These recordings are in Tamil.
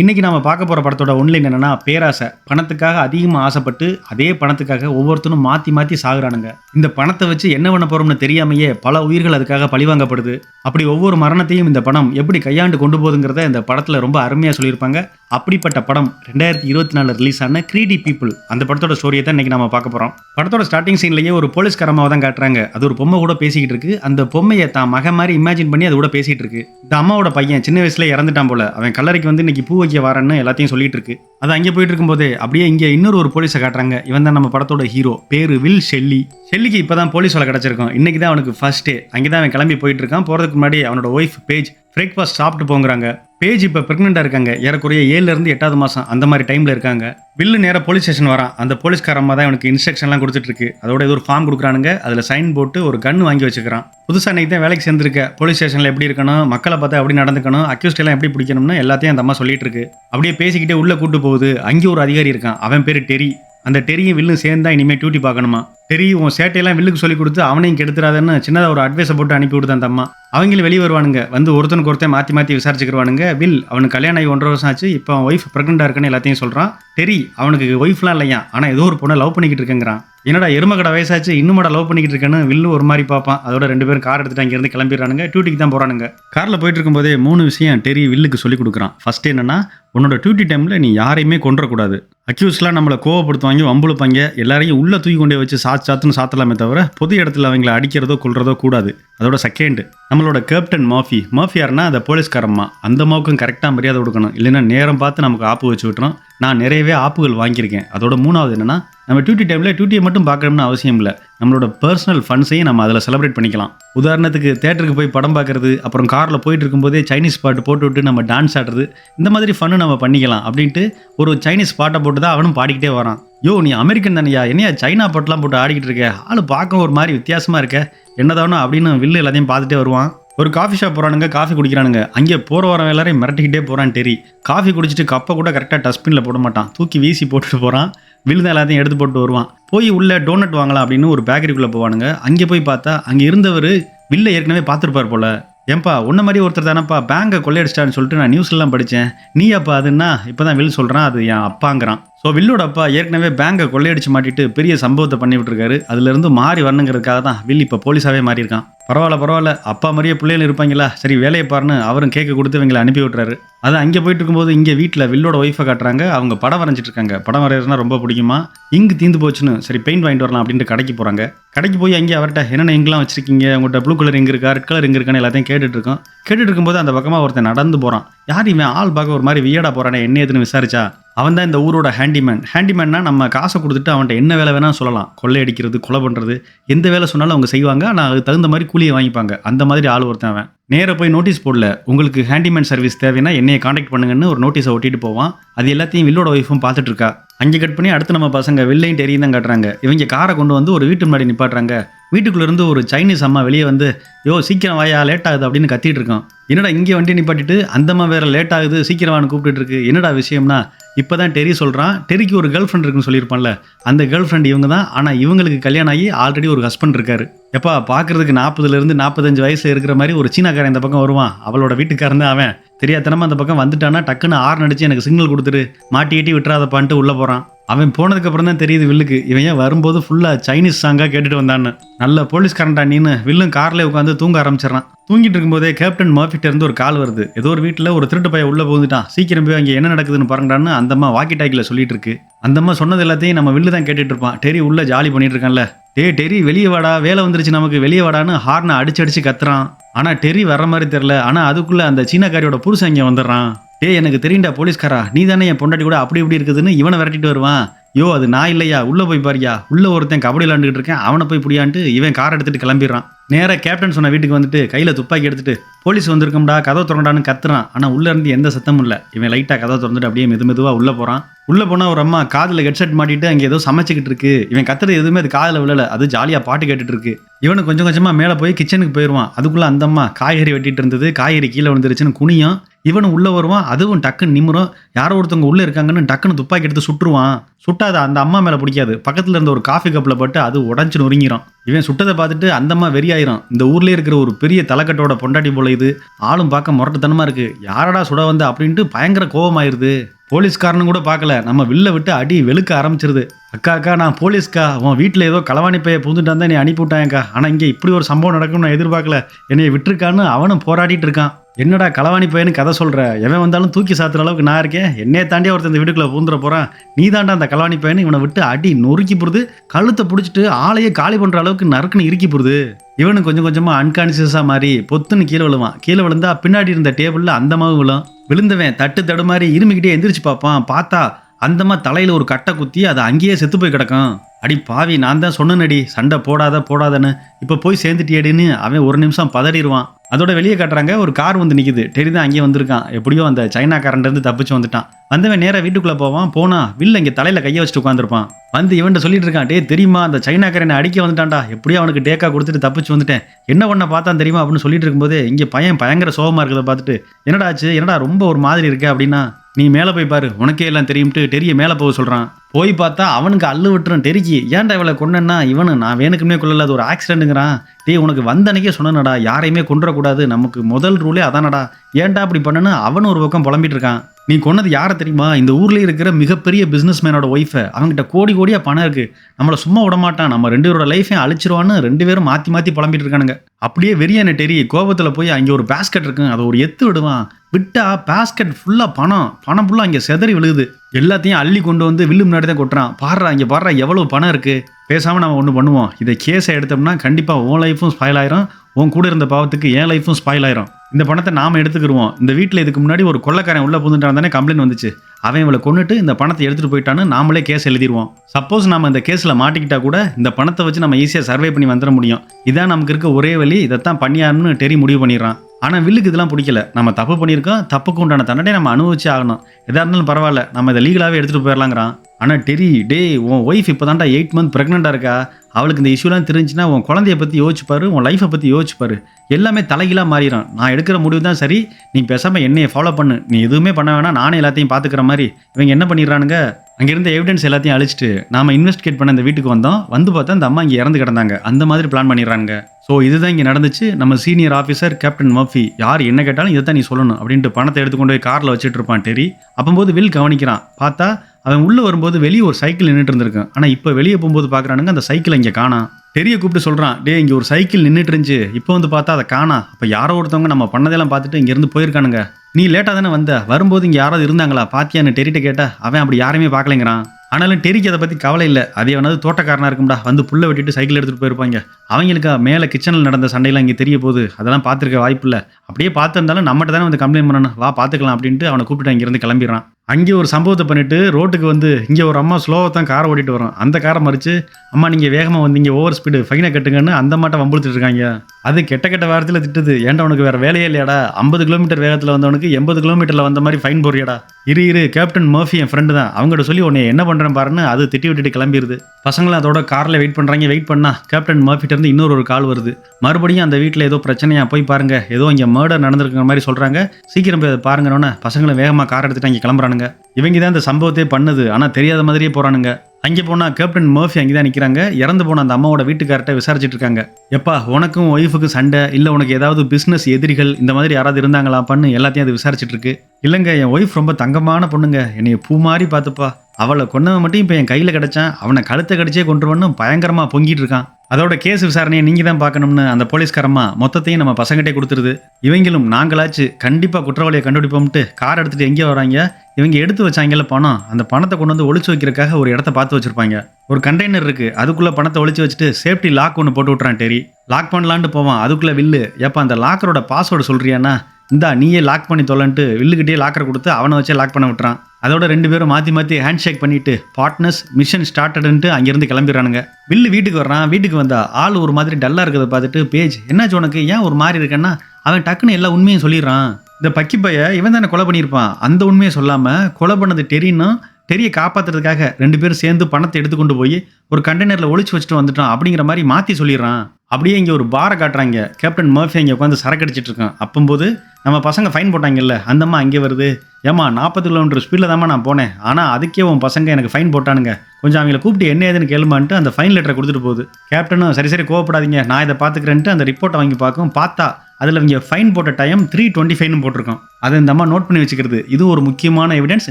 இன்றைக்கி நம்ம பார்க்க போகிற படத்தோட ஒன்லைன் என்னென்னா பேராசை. பணத்துக்காக அதிகமாக ஆசைப்பட்டு அதே பணத்துக்காக ஒவ்வொருத்தனும் மாற்றி மாற்றி சாகுறானுங்க. இந்த பணத்தை வச்சு என்ன பண்ண போகிறோம்னு தெரியாமையே பல உயிர்கள் அதுக்காக பழிவாங்கப்படுது. அப்படி ஒவ்வொரு மரணத்தையும் இந்த பணம் எப்படி கையாண்டு கொண்டு போகுதுங்கிறத இந்த படத்தில் ரொம்ப அருமையாக சொல்லியிருப்பாங்க. அப்படிப்பட்ட படம் ரெண்டாயிரத்தி இருபத்தி நாலு ரிலீஸ் ஆன க்ரீடி பீப்புள் அந்த படத்தோட ஸ்டோரியை தான் இன்னைக்கு நம்ம பார்க்க போகிறோம் படத்தோட ஸ்டார்டிங் சீன்லேயே ஒரு போலீஸ்காரமாவை தான் காட்டுறாங்க. அது ஒரு பொம்மை கூட பேசிக்கிட்டு இருக்கு. அந்த பொம்மையை தான் மக மாதிரி இமேஜின் பண்ணி அது கூட பேசிகிட்டு இருக்கு. இந்த அம்மாவோட பையன் சின்ன வயசுல இறந்துட்டான் போல. அவன் கல்லறைக்கு வந்து இன்னைக்கு பூ வைக்க வரேன்னு எல்லாத்தையும் சொல்லிட்டு இருக்கு அது அங்கே போயிட்டு இருக்கும்போது அப்படியே இங்கே இன்னொரு ஒரு போலீஸை காட்டுறாங்க. இவன் தான் நம்ம படத்தோட ஹீரோ. பேரு வில் ஷெல்லி. ஷெல்லிக்கு இப்போதான் போலீஸ் வேலை கிடச்சிருக்கோம். இன்னைக்கு தான் அவனுக்கு ஃபர்ஸ்ட் டே. அங்கே தான் அவன் கிளம்பி போயிட்டு இருக்கான் போறதுக்கு முன்னாடி அவனோட ஒய்ஃப் பேஜ் பிரேக்ஃபாஸ்ட் சாப்பிட்டு போங்கிறாங்க. பேஜ் இப்போ ப்ரெக்னெண்ட்டாக இருக்காங்க. ஏறக்குறைய ஏழுலேருந்து எட்டாவது மாதம் அந்த மாதிரி டைமில் இருக்காங்க. பில்லு நேராக போலீஸ் ஸ்டேஷன் வரான். அந்த போலீஸ்காரம்மா தான் அவனுக்கு இன்ஸ்ட்ரக்ஷன்லாம் கொடுத்துட்ருக்கு அதோட ஏதோ ஒரு ஃபார்ம் கொடுக்குறானுங்க. அதில் சைன் போட்டு ஒரு கன் வாங்கி வச்சுக்கிறான். புதுசாக இன்றைக்கி தான் வேலைக்கு சேர்ந்துருக்க. போலீஸ் ஸ்டேஷனில் எப்படி இருக்கணும்? மக்களை பார்த்தா எப்படி நடந்துக்கணும்? அக்யூஸ்ட் எல்லாம் எப்படி பிடிக்கணும்னு எல்லாத்தையும் அந்த அம்மா சொல்லிட்டு இருக்கு. அப்படியே பேசிக்கிட்டே உள்ளே கூட்டு போகுது. அங்கே ஒரு அதிகாரி இருக்கான். அவன் பேர் டெரி. அந்த டெரியும் வில்லும் சேர்ந்தா இனிமேல் டியூட்டி பார்க்கணுமா? டெரி உன் சேட்டையெல்லாம் வில்லுக்கு சொல்லி கொடுத்து அவனையும் கெடுத்துறாதன்னு சின்னதாக ஒரு அட்வைஸை போட்டு அனுப்பி விடுதான் தம்மா. அவங்களும் வெளியே வருவானுங்க. வந்து ஒருத்தனுக்கு ஒருத்தன் மாற்றி மாற்றி விசாரிச்சுக்கிடுவானுங்க வில் அவனுக்கு கல்யாணம் ஆகி ஒன்றரை வருஷம் ஆச்சு. இப்போ அவன் ஒய்ஃப் ப்ரெக்னெண்டாக இருக்குன்னு எல்லாத்தையும் சொல்கிறான் டெரி அவனுக்கு ஒய்ஃப்லாம் இல்லையா? ஆனால் ஏதோ ஒரு பொண்ணை லவ் பண்ணிக்கிட்டு இருக்கேங்கிறான். என்னடா எருமக்கடை வயசாச்சு இன்னும்டா லவ் பண்ணிக்கிட்டு இருக்கேன்னு வில்லு ஒரு மாதிரி பார்ப்பான். அதோட ரெண்டு பேரும் கார் எடுத்துட்டு அங்கேருந்து கிளம்பிடுறானுங்க. டியூட்டிக்கு தான் போகிறானுங்க காரில் போயிட்டு இருக்கும்போதே மூணு விஷயம் டெரி வில்லுக்கு சொல்லி கொடுக்குறான். ஃபஸ்ட் என்னன்னா உன்னோட டியூட்டி டைமில் நீ யாரையுமே கொண்டுறக்கூடாது அக்யூஸ்லாம் நம்மளை கோவப்படுத்துவாங்க வம்புழுப்பாங்க. எல்லாரையும் உள்ளே தூக்கி கொண்டே வச்சு சாத்து சாத்துன்னு சாத்தலாமே தவிர பொது இடத்துல அவங்கள அடிக்கிறதோ கொள்றதோ கூடாது. அதோட செகண்ட் நம்மளோட கேப்டன் மாஃபி. மாஃபி யாருன்னா அந்த போலீஸ்காரம்மா. அந்த மாவுக்கும் கரெக்டாக மரியாதை கொடுக்கணும். இல்லைன்னா நேரம் பார்த்து நமக்கு ஆப்பு வச்சு விட்டுரும். நான் நிறையவே ஆப்புகள் வாங்கியிருக்கேன். அதோட மூணாவது என்னன்னா நம்ம டியூட்டி டைமில் டியூட்டியை மட்டும் பார்க்கணும்னு அவசியம் இல்லை. நம்மளோட பர்சனல் ஃபண்ட்ஸையும் நம்ம அதில் செலிப்ரேட் பண்ணிக்கலாம். உதாரணத்துக்கு தேட்டருக்கு போய் படம் பார்க்குறது அப்புறம் காரில் போயிட்டு இருக்கும்போதே சைனீஸ் பாட்டு போட்டு விட்டு நம்ம டான்ஸ் ஆடுறது இந்த மாதிரி ஃபன்னு நம்ம பண்ணிக்கலாம் அப்படின்ட்டு ஒரு சைனீஸ் பாட்டை போட்டு தான் அவனும் பாடிக்கிட்டே வரான். யோ நீ அமெரிக்கன் தானியா? என்னையா சைனா பாட்டெலாம் போட்டு ஆடிக்கிட்டு இருக்க? ஆள் பார்க்க ஒரு மாதிரி வித்தியாசமாக இருக்க? என்னதானோ அப்படின்னு வில்லு எல்லாத்தையும் பார்த்துட்டே வருவான். ஒரு காஃபி ஷாப் போகிறானுங்க காஃபி குடிக்கிறானுங்க. அங்கே போகிற வர எல்லாரையும் மிரட்டிக்கிட்டே போகிறான் டெரி. காஃபி குடிச்சிட்டு கப்பை கூட கரெக்டாக டஸ்ட்பினில் போட மாட்டான். தூக்கி வீசி போட்டுட்டு போகிறான் விழுந்த எல்லாத்தையும் எடுத்து போட்டு வருவான். போய் உள்ள டோனட் வாங்கலாம் அப்படின்னு ஒரு பேக்கரிக்குள்ளே போவானுங்க. அங்கே போய் பார்த்தா அங்கே இருந்தவர் வில்ல ஏற்கனவே பார்த்துருப்பார் போல. ஏன்பா உன்ன மாதிரி ஒருத்தர் தானப்பா பேங்கை கொள்ளையடிச்சிட்டான்னு சொல்லிட்டு நான் நியூஸ்லாம் படித்தேன் நீ அப்பா அதுன்னா இப்போ தான் வில் சொல்கிறான் அது என் அப்பாங்கிறான். ஸோ வில்லோட அப்பா ஏற்கனவே பேங்கை கொள்ளையடிச்சு மாட்டிட்டு பெரிய சம்பவத்தை பண்ணி விட்டுருக்காரு. அதுலேருந்து மாறி வரணுங்கிறதுக்காக தான் வில் இப்போ போலீஸாகவே மாறியிருக்கான். பரவாயில்ல பரவாயில்ல. அப்பா மாதிரியே பிள்ளைகள் இருப்பாங்களா? சரி வேலையை பாருன்னு அவரும் கேட்க கொடுத்து இவங்களை அனுப்பி விட்றாரு அது அங்கே போயிட்டு இருக்கும்போது இங்கே வீட்டில் வில்லோட ஒய்ஃபை காட்டுறாங்க. அவங்க படம் வரைஞ்சிட்டு இருக்காங்க. படம் வரைகிறதுனா ரொம்ப பிடிக்குமா? இங்கு தீந்து போச்சுன்னு சரி பெயிண்ட் வாங்கிட்டு வரலாம் அப்படின்ட்டு கடைக்கு போகிறாங்க கடைக்கு போய் அங்கே அவர்கிட்ட என்னென்ன இங்கெல்லாம் வச்சிருக்கீங்க? உங்கள்கிட்ட ப்ளூ கலர் எங்கே இருக்கா? ரெட் கலர் எங்கே இருக்கான்னு எல்லாத்தையும் கேட்டுட்டு இருக்கோம். கேட்டுட்டு இருக்கும்போது அந்த பக்கமாக ஒருத்தன் நடந்து போகிறான் யார் இவன்? ஆள் பார்க்க ஒரு மாதிரி வியடா போகிறானே என்ன ஏதுன்னு விசாரிச்சா? அவன் தான் இந்த ஊரோட ஹேண்டிமேன் ஹேண்டிமேன்னா நம்ம காசை கொடுத்துட்டு அவன்கிட்ட என்ன வேலை வேணால் சொல்லலாம். கொள்ளையடிக்கிறது கொலை பண்ணுறது எந்த வேலை சொன்னாலும் அவங்க செய்வாங்க. ஆனால் அதுக்கு தகுந்த மாதிரி கூலியை வாங்கிப்பாங்க. அந்த மாதிரி ஆள் ஒருத்தன் அவன். நேராக போய் நோட்டீஸ் போடல. உங்களுக்கு ஹேண்டிமேன் சர்வீஸ் தேவைன்னா என்னையை காண்டாக்ட் பண்ணுங்கன்னு ஒரு நோட்டீஸை ஒட்டிட்டு போவான். அது எல்லாத்தையும் வில்லோட ஒய்ஃபும் பார்த்துட்டு இருக்கா. அங்கே கட் பண்ணி அடுத்து நம்ம பசங்க வெள்ளையும் டெரியும் தான் காட்டுறாங்க. இவங்க காரை கொண்டு வந்து ஒரு வீட்டு முன்னாடி நிப்பாட்டுறாங்க. வீட்டுக்குள்ளேருந்து ஒரு சைனீஸ் அம்மா வெளியே வந்து யோ சீக்கிரம் வாயா லேட் ஆகுது அப்படின்னு கத்திட்டு இருக்கோம் என்னடா இங்கே வண்டி நிப்பாட்டிட்டு அந்தம்மா வேற லேட் ஆகுது சீக்கிரம் வான்னு இருக்கு. என்னடா விஷயம்னா இப்போ தான் டெரி சொல்கிறான் டெரிக்கு ஒரு கேர்ள் ஃப்ரெண்ட் இருக்குன்னு சொல்லியிருப்பான்ல. அந்த கேர்ள் ஃப்ரெண்ட் இவங்க தான். ஆனால் இவங்களுக்கு கல்யாணம் ஆகி ஆல்ரெடி ஒரு ஹஸ்பண்ட் இருக்காரு. எப்பா பார்க்கறதுக்கு நாற்பதுலேருந்து நாற்பத்தஞ்சு வயசு இருக்கிற மாதிரி ஒரு சீனாக்காரன் இந்த பக்கம் வருவான். அவளோட வீட்டுக்காரன் தான் அவன். தெரியாதனமா அந்த பக்கம் வந்துட்டானா டக்குன்னு ஆறு அடிச்சு எனக்கு சிக்னல் கொடுத்துரு. மாட்டி கட்டி விட்டுறாதப்பான்ட்டு உள்ளே போகிறான் அவன் போனதுக்கு அப்புறம் தான் தெரியுது வில்லுக்கு. இவன் ஏன் வரும்போது ஃபுல்லாக சைனீஸ் சாங்காக கேட்டுட்டு வந்தான்னு. நல்ல போலீஸ்காரன்டா நீன்னு வில்லும் கார்லேயே உட்காந்து தூங்க ஆரம்பிச்சிடறான். தூங்கிட்டு இருக்கும்போதே கேப்டன் மர்ஃபிட்ட இருந்து ஒரு கால் வருது. ஏதோ ஒரு வீட்டில் ஒரு திருட்டு பையன் உள்ளே போந்துட்டான் சீக்கிரம் போய் அங்கே என்ன நடக்குதுன்னு பாருங்கடான்னு அந்தம்மா வாக்கி டாக்கில் சொல்லிட்டு இருக்கு. அந்தம்மா சொன்னது எல்லாத்தையும் நம்ம வில்லு தான் கேட்டுட்டு இருப்பான். டெரி உள்ளே ஜாலி பண்ணிட்டு இருக்கான்ல. டே டெரி வெளியே வாடா. வேலை வந்துருச்சு நமக்கு. வெளியே வாடான்னு ஹார்னை அடிச்சு அடிச்சு கத்துறான். ஆனால் டெரி வர்ற மாதிரி தெரில ஆனால் அதுக்குள்ளே அந்த சீனக்காரியோட புருஷன் இங்கே வந்துடுறான். டே எனக்கு தெரியும்டா போலீஸ்காரா. நீ தானே என் பொண்டாட்டி கூட அப்படி இப்படி இருக்குதுன்னு இவனை விரட்டிட்டு வருவான். யோ அது நான் இல்லையா? உள்ளே போய் பாரியா? உள்ளே ஒருத்தன் கபடி விளாண்டுக்கிட்டு இருக்கேன். அவனை போய் புடியான்ட்டு இவன் கார் எடுத்துகிட்டு கிளம்பிடுறான். நேராக கேப்டன் சொன்ன வீட்டுக்கு வந்துட்டு கையில் துப்பாக்கி எடுத்துட்டு போலீஸ் வந்திருக்கும்டா கதவை திறண்டான்னு கத்துறான். ஆனால் உள்ளே இருந்து எந்த சத்தமும் இல்லை. இவன் லைட்டாக கதவை திறந்துட்டு அப்படியே மெது மெதுவாக உள்ளே போகிறான் உள்ளே போனால் ஒரு அம்மா காதில் ஹெட்செட் மாட்டிட்டு அங்கே ஏதோ சமைச்சிக்கிட்டு இருக்கு. இவன் கத்துறது எதுவுமே அது காதில் விழலை. அது ஜாலியாக பாட்டு கேட்டுட்டு இருக்கு. இவனு கொஞ்சம் கொஞ்சமாக மேலே போய் கிச்சனுக்கு போயிடுவான் அதுக்குள்ளே அந்த அம்மா காய்கறி வெட்டிட்டு இருந்தது. காய்கறி கீழே விழுந்துருச்சுன்னு குனியும். இவனும் உள்ளே வருவான் அதுவும் டக்குன்னு நிமிரும். யாரோ ஒருத்தவங்க உள்ளே இருக்காங்கன்னு டக்குன்னு துப்பாக்கி எடுத்து சுட்டுருவான். சுட்டாத அந்த அம்மா மேலே பிடிக்காது. பக்கத்தில் இருந்த ஒரு காஃபி கப்பில் பட்டு அது உடஞ்சி நொறுங்கிரும். இவன் சுட்டதை பார்த்துட்டு அந்த அம்மா வெறியாயிரும். இந்த ஊர்லேயே இருக்கிற ஒரு பெரிய தலைக்கட்டோட பொண்டாட்டி போல இது. ஆளும் பார்க்க முரட்டுத்தனமாக இருக்குது யாரடா சுட வந்த அப்படின்ட்டு பயங்கர கோபமாயிருது போலீஸ்காரனும் கூட பார்க்கல. நம்ம வில்ல விட்டு அடி வெளுக்க ஆரம்பிச்சிருது. அக்கா அக்கா நான் போலீஸ்க்கா உன் வீட்டில் ஏதோ களவாணி பைய பூந்துட்டு வந்தா நீ அனுப்பி விட்டாயக்கா ஆனால் இங்கே இப்படி ஒரு சம்பவம் நடக்கும்னு நான் எதிர்பார்க்கல. என்னை விட்டுருக்கான்னு அவனும் போராடிட்டு இருக்கான். என்னடா களவாணி பையனு கதை சொல்கிற எவன் வந்தாலும் தூக்கி சாத்துற அளவுக்கு நான் இருக்கேன். என்னைய தாண்டி ஒருத்தன் இந்த வீட்டுக்குள்ளே பூந்துட போகிறான் நீ தாண்டா அந்த களவாணி பையனு இவனை விட்டு அடி நொறுக்கி போடுது கழுத்தை பிடிச்சிட்டு ஆளையே காலி பண்ணுற அளவுக்கு நறுக்குன்னு இறுக்கி போடுது. இவனு கொஞ்சம் கொஞ்சமாக அன்கான்சியஸாக மாறி பொத்துன்னு கீழே விழுவான். கீழே விழுந்தா பின்னாடி இருந்த டேபிளில் அந்த மாவு விழும். விழுந்தவன் தட்டு தடுமாறி இருமிக்கிட்டே எந்திரிச்சு பார்ப்பான். பார்த்தா அந்தமா தலையில் ஒரு கட்டை குத்தி அது அங்கேயே செத்து போய் கிடக்கும் அடி பாவி நான் தான் சொன்னேனடி. சண்டை போடாத போடாதன்னு. இப்போ போய் சேர்ந்துட்டியடின்னு அவன் ஒரு நிமிஷம் பதறிடுவான். அதோட வெளியே காட்டுறாங்க ஒரு கார் வந்து நிற்குது டெரி தான் அங்கேயே வந்திருக்கான். எப்படியோ அந்த சைனாக்காரன்ட்ட இருந்து தப்பிச்சு வந்துட்டான். வந்தவன் நேராக வீட்டுக்குள்ளே போவான். போனா வில்ல இங்கே தலையில் கையை வச்சுட்டு உட்காந்துருப்பான் வந்து இவன்ட்ட சொல்லிட்டு இருக்கான் டே தெரியுமா அந்த சைனாக்காரனை அடிக்க வந்துட்டான்டா. எப்படியோ அவனுக்கு டேக்கா கொடுத்துட்டு தப்பிச்சு வந்துட்டேன். என்ன பண்ண பார்த்தான் தெரியுமா? அப்படின்னு சொல்லிட்டு இருக்கும்போது இங்கே பையன் பயங்கர சோகமாக இருக்கிறத பார்த்துட்டு என்னடா ஆச்சு? என்னடா ரொம்ப ஒரு மாதிரி இருக்கு? அப்படின்னா நீ மேலே போய் பாரு. உனக்கே எல்லாம் தெரியும்ட்டு டெரிய மேலே போக சொல்கிறான் போய் பார்த்தா அவனுக்கு அள்ளு விட்டுரும் டெரிக்கி ஏன்டா இவளை கொண்டேன்னா இவனு நான் வேணுக்குமே கொள்ளல அது ஒரு ஆக்சிடென்ட்டுங்கிறான் டேய் உனக்கு வந்த அன்னைக்கே சொன்னனடா. யாரையுமே கொண்டுடக்கூடாது நமக்கு முதல் ரூலே அதானடா. ஏன்டா அப்படி பண்ணனு அவனும் ஒரு பக்கம் புலம்பிட்டு இருக்கான். நீ கொன்னது யாரை தெரியுமா? இந்த ஊரில் இருக்கிற மிகப்பெரிய பிஸ்னஸ்மேனோட ஒய்ஃபை அவங்ககிட்ட கோடி கோடியாக பணம் இருக்குது நம்மளை சும்மா விட மாட்டான். நம்ம ரெண்டு பேரோட லைஃபையும் அழிச்சிருவான்னு ரெண்டு பேரும் மாற்றி மாற்றி புலம்பிட்டு இருக்கானுங்க. அப்படியே வெறியான டெரி கோபத்தில் போய் அங்கே ஒரு பேஸ்கெட் இருக்கு. அதை ஒரு எத்து விடுவான். விட்டா பேஸ்கெட் ஃபுல்லாக பணம். பணம் ஃபுல்லாக அங்கே செதறி விழுகுது. எல்லாத்தையும் அள்ளி கொண்டு வந்து வில்லு முன்னாடி தான் கொட்டுறான். பாடுறா இங்கே பாடுறா எவ்வளோ பணம் இருக்குது பேசாமல் நம்ம ஒன்று பண்ணுவோம். இதை கேஸை எடுத்தோம்னா கண்டிப்பாக உன் லைஃபும் ஸ்பாயில் ஆயிரும். உன் கூட இருந்த பாவத்துக்கு என் லைஃபும் ஸ்பாயில் ஆயிரும். இந்த பணத்தை நாம் எடுத்துக்கிருவோம். இந்த வீட்டில் இதுக்கு முன்னாடி ஒரு கொள்ளக்காரன் உள்ளே புகுந்துட்டான் தானே கம்ப்ளைண்ட் வந்துச்சு. அவன் இவளை கொண்டுட்டு இந்த பணத்தை எடுத்துகிட்டு போயிட்டான்னு நாமளே கேஸ் எழுதிடுவோம் சப்போஸ் நம்ம இந்த கேஸில் மாட்டிக்கிட்டா கூட இந்த பணத்தை வச்சு நம்ம ஈஸியாக சர்வே பண்ணி வந்துட முடியும். இதான் நமக்கு இருக்க ஒரே வழி இதைத்தான் பண்ணியாருன்னு டெரி முடிவு பண்ணிடுறான். ஆனால் வில்லுக்கு இதெல்லாம் பிடிக்கல. நம்ம தப்பு பண்ணியிருக்கோம் தப்புக்கு உண்டான தண்டனை நம்ம அனுபவிச்சே ஆகணும். எதாக இருந்தாலும் பரவாயில்ல நம்ம இதை லீகலாகவே எடுத்துகிட்டு போயிடலாங்கிறான் ஆனால் டெரி டே உன் ஒய்ஃப் இப்போ தான்டா எயிட் மந்த் ப்ரெக்னெண்ட்டாக இருக்கா? அவளுக்கு இந்த இஷ்யூலாம் தெரிஞ்சுன்னா உன் குழந்தைய பற்றி யோசிச்சுப்பாரு உன் லைஃப்பை பற்றி யோசிச்சுப்பாரு எல்லாமே தலைகீழாக மாறிடும் நான் எடுக்கிற முடிவு தான் சரி நீ பேசாமல் என்னையை ஃபாலோ பண்ணு. நீ எதுவுமே பண்ண வேணாம் நானே எல்லாத்தையும் பார்த்துக்கிற மாதிரி. இவங்க என்ன பண்ணிடுறானுங்க? அங்கேருந்து எவிடன்ஸ் எல்லாத்தையும் அழிச்சிட்டு நாம இன்வெஸ்டிகேட் பண்ண அந்த வீட்டுக்கு வந்தோம். வந்து பார்த்தா அந்த அம்மா இங்கே இறந்து கிடந்தாங்க. அந்த மாதிரி பிளான் பண்ணிடுறாங்க ஸோ இதுதான் இங்கே நடந்துச்சு. நம்ம சீனியர் ஆஃபீஸர் கேப்டன் மர்ஃபி யார் என்ன கேட்டாலும் இதை தான் நீ சொல்லணும் அப்படின்ட்டு பணத்தை எடுத்து கொண்டு போய் காரில் வச்சுட்டு இருப்பான் டெரி. அப்போது வில் கவனிக்கிறான். பார்த்தா அவன் உள்ளே வரும்போது வெளியே ஒரு சைக்கிள் நின்றுட்டு இருந்திருக்கான். ஆனால் இப்போ வெளியே போகும்போது பார்க்குறானுங்க அந்த சைக்கிள் இங்கே காணாம் பெரிய கூப்பிட்டு சொல்கிறான் டே இங்கே ஒரு சைக்கிள் நின்றுட்டு இருந்துச்சு இப்போ வந்து பார்த்தா அதை காணா. அப்போ யாரோ ஒருத்தவங்க நம்ம பண்ணதெல்லாம் பார்த்துட்டு இங்கேருந்து போயிருக்கானுங்க. நீ லேட்டாக தானே வந்த? வரும்போது இங்கே யாராவது இருந்தாங்களா? பாத்தியான்னு டெரிட்ட கேட்ட அவன் அப்படி யாரையுமே பார்க்கலைங்கிறான். ஆனாலும் டெரிக்கு அதை பற்றி கவலை இல்லை. அது எவனாவது தோட்டக்காரனாக இருக்கும்டா. வந்து புல்லை வெட்டிட்டு சைக்கிள் எடுத்துகிட்டு போயிருப்பாங்க. அவங்களுக்கு மேலே கிச்சனில் நடந்த சண்டையெல்லாம் இங்கே தெரிய போகுது. அதெல்லாம் பார்த்துருக்க வாய்ப்பு இல்லை. அப்படியே பார்த்துருந்தாலும் நம்மகிட்ட தானே வந்து கம்ப்ளைண்ட் பண்ணணும். வா பார்த்துக்கலாம் அப்படின்ட்டு அவனை கூப்பிட்டு இங்கேருந்து கிளம்பிடுறான். அங்கே ஒரு சம்பவத்தை பண்ணிவிட்டு ரோட்டுக்கு வந்து இங்கே ஒரு அம்மா ஸ்லோவாக தான் காரை ஓட்டிட்டு வரோம் அந்த காரை மறிச்சு அம்மா நீங்கள் வேகமாக வந்தீங்க ஓவர் ஸ்பீடு ஃபைனை கட்டுங்கன்னு அந்த மாட்டை வம்புழுத்துட்டு இருக்காங்க. அது கெட்ட கெட்ட வாரத்தில் திட்டுது. ஏன்டா உனக்கு வேறு வேலையே இல்லையாடா? ஐம்பது கிலோமீட்டர் வேகத்தில் வந்தவனுக்கு எண்பது கிலோமீட்டரில் வந்த மாதிரி ஃபைன் போறியாடா இரு இரு கேப்டன் மர்ஃபி என் ஃப்ரெண்டு தான். அவங்ககிட்ட சொல்லி உன்னை என்ன பண்ணுறேன் பாருன்னு அது திட்டி விட்டுட்டு கிளம்பிடுது பசங்களும் அதோட காரில் வெயிட் பண்ணுறாங்க வெயிட் பண்ணா கேப்டன் மர்ஃபிட்டேருந்து இன்னொரு ஒரு கால் வருது. மறுபடியும் அந்த வீட்டில் ஏதோ பிரச்சனையாக போய் பாருங்க. ஏதோ இங்கே மர்டர் நடந்திருக்கிற மாதிரி சொல்கிறாங்க சீக்கிரம் போய் அதை பாருங்கன்னு பசங்களை வேகமாக கார் எடுத்துட்டு அங்கே கிளம்புறானுங்க. இவங்க தான் இந்த சம்பவத்தையே பண்ணுது. ஆனால் தெரியாத மாதிரியே போகிறானுங்க அங்கே போனால் கேப்டன் மர்ஃபி அங்கே தான் நிற்கிறாங்க இறந்து போன அந்த அம்மாவோட வீட்டுக்கார்ட்ட விசாரிச்சுட்டு இருக்காங்க. எப்பா உனக்கும் ஒய்ஃபுக்கும் சண்டை இல்லை உனக்கு ஏதாவது பிஸ்னஸ் எதிரிகள் இந்த மாதிரி யாராவது இருந்தாங்களா பண்ணு எல்லாத்தையும் அது விசாரிச்சுட்டு இருக்கு. இல்லைங்க என் ஒய்ஃப் ரொம்ப தங்கமான பொண்ணுங்க. என்னைய பூ மாதிரி பார்த்துப்பா. அவளை கொன்னவன் மட்டும் இப்போ என் கையில் கிடச்சான். அவனை கழுத்தை கடிச்சே கொண்டுருவன்னு பயங்கரமாக பொங்கிட்டு இருக்கான். அதோட கேஸ் விசாரணையை நீங்கள் தான் பார்க்கணும்னு அந்த போலீஸ்காரம்மா மொத்தத்தையும் நம்ம பசங்கிட்டே கொடுத்துருது. இவங்களும் நாங்களாச்சு கண்டிப்பாக குற்றவாளியை கண்டுபிடிப்போம்ட்டு கார் எடுத்துகிட்டு எங்கே வராங்க? இவங்க எடுத்து வச்சாங்கல்ல பணம். அந்த பணத்தை கொண்டு வந்து ஒழிச்சு வைக்கிறதுக்காக ஒரு இடத்த பார்த்து வச்சுருப்பாங்க. ஒரு கண்டெய்னர் இருக்குது அதுக்குள்ளே பணத்தை ஒழிச்சு வச்சுட்டு சேஃப்டி லாக் ஒன்று போட்டு விட்றான் டெரி. லாக் பண்ணலான்ட்டு போவான். அதுக்குள்ளே வில்லு. ஏப்பா அந்த லாக்கரோட பாஸ்வேர்டு சொல்றியானா இந்தா நீயே லாக் பண்ணி தொலைன்ட்டு வில்லுக்கிட்டே லாக்கரை கொடுத்து அவனை வச்சே லாக் பண்ண விட்டுறான். அதோட ரெண்டு பேரும் மாற்றி மாற்றி ஹேண்ட் ஷேக் பண்ணிட்டு பார்ட்னர்ஸ் மிஷன் ஸ்டார்டடுன்ட்டு அங்கேருந்து கிளம்பிடுறானுங்க. வில்லு வீட்டுக்கு வர்றான். வீட்டுக்கு வந்தா ஆள் ஒரு மாதிரி டல்லாக இருக்கிறத பார்த்துட்டு பேஜ் என்னாச்சு உனக்கு? ஏன் ஒரு மாதிரி இருக்கேன்னா? அவன் டக்குன்னு எல்லா உண்மையும் சொல்லிடுறான். இந்த பக்கி பைய இவன் தானே கொலை பண்ணியிருப்பான். அந்த உண்மையை சொல்லாமல் கொலை பண்ணது டெரினும் டெரியை காப்பாத்துறதுக்காக ரெண்டு பேரும் சேர்ந்து பணத்தை எடுத்து கொண்டு போய் ஒரு கண்டெய்னரில் ஒழிச்சு வச்சுட்டு வந்துட்டான் அப்படிங்கிற மாதிரி மாற்றி சொல்லிடுறான். அப்படியே இங்கே ஒரு பாரை காட்டுறாங்க. கேப்டன் மர்ஃபி இங்கே உட்காந்து சரக்கு அடிச்சிட்டு இருக்கான். அப்பம்போது நம்ம பசங்க ஃபைன் போட்டாங்கல்ல அந்தம்மா அங்கே வருது. ஏம்மா நாற்பது கிலோமீட்டர் ஸ்பீடில் தாம்மா நான் போனேன். ஆனால் அதுக்கே உன் பசங்க எனக்கு ஃபைன் போட்டானுங்க. கொஞ்சம் அவங்கள கூப்பிட்டு என்ன ஏதுன்னு கேளுமான்ட்டு அந்த ஃபைன் லெட்டரை கொடுத்துட்டு போகுது. கேப்டனும் சரி சரி கோவப்படாதீங்க. நான் இதை பார்த்துக்கிறேன்ட்டு அந்த ரிப்போர்ட்டை வாங்கி பார்க்கும். பார்த்தா அதில் இவங்க ஃபைன் போட்ட டைம் த்ரீ டுவெண்ட்டி ஃபைவ்னு போட்டிருக்கோம் அதை இந்த அம்மா நோட் பண்ணி வச்சுக்கிறது. இது ஒரு முக்கியமான எவிடன்ஸ்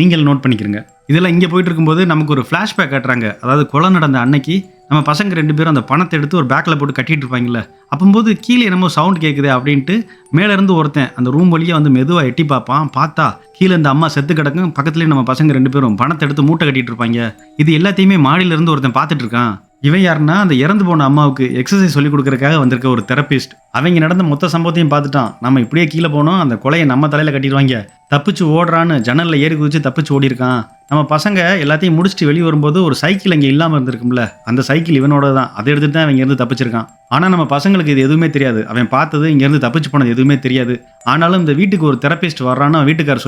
நீங்கள் நோட் பண்ணிக்கிறீங்க. இதெல்லாம் இங்கே போயிட்டு இருக்கும்போது நமக்கு ஒரு ஃப்ளாஷ்பேக் காட்டுறாங்க. அதாவது கொலை நடந்த அன்னைக்கு நம்ம பசங்க ரெண்டு பேரும் அந்த பணத்தை எடுத்து ஒரு பேக்கில் போட்டு கட்டிட்டு இருப்பாங்கல்ல அப்பும்போது கீழே என்னமோ சவுண்ட் கேட்குது அப்படின்ட்டு மேலே இருந்து ஒருத்தன் அந்த ரூம் வழியாக வந்து மெதுவாக எட்டி பார்ப்பான். பார்த்தா கீழே இந்த அம்மா செத்து கிடக்கும் பக்கத்துலேயே நம்ம பசங்க ரெண்டு பேரும் பணத்தை எடுத்து மூட்டை கட்டிட்டு இருப்பாங்க இது எல்லாத்தையுமே மாடியில இருந்து ஒருத்தன் பார்த்துட்டு இருக்கான். இவன் யாருன்னா அந்த இறந்து போன அம்மாவுக்கு எக்ஸசைஸ் சொல்லிக் கொடுக்குறக்காக வந்திருக்க ஒரு தெரபிஸ்ட் அவங்க நடந்த மொத்த சம்பவத்தையும் பார்த்துட்டான். நம்ம இப்படியே கீழே போனோம் அந்த கொலையை நம்ம தலையில் கட்டிடுவாங்க. தப்பிச்சு ஓடுறான்னு ஜன்னலில் ஏறி குதிச்சு தப்பிச்சு ஓடிருக்கான் நம்ம பசங்க எல்லாத்தையும் முடிச்சுட்டு வெளியே வரும்போது ஒரு சைக்கிள் அங்கே இல்லாமல் இருந்திருக்கும்ல அந்த சைக்கிள் இவனோட தான். அதை எடுத்துட்டு தான் அவன் இருந்து தப்பிச்சிருக்கான். ஆனால் நம்ம பசங்களுக்கு இது எதுவுமே தெரியாது. அவன் பார்த்தது இங்கேருந்து தப்பிச்சு போனது எதுவுமே தெரியாது. ஆனாலும் இந்த வீட்டுக்கு ஒரு தெரப்பிஸ்ட் வர்றான்னு அவன் வீட்டுக்காரர்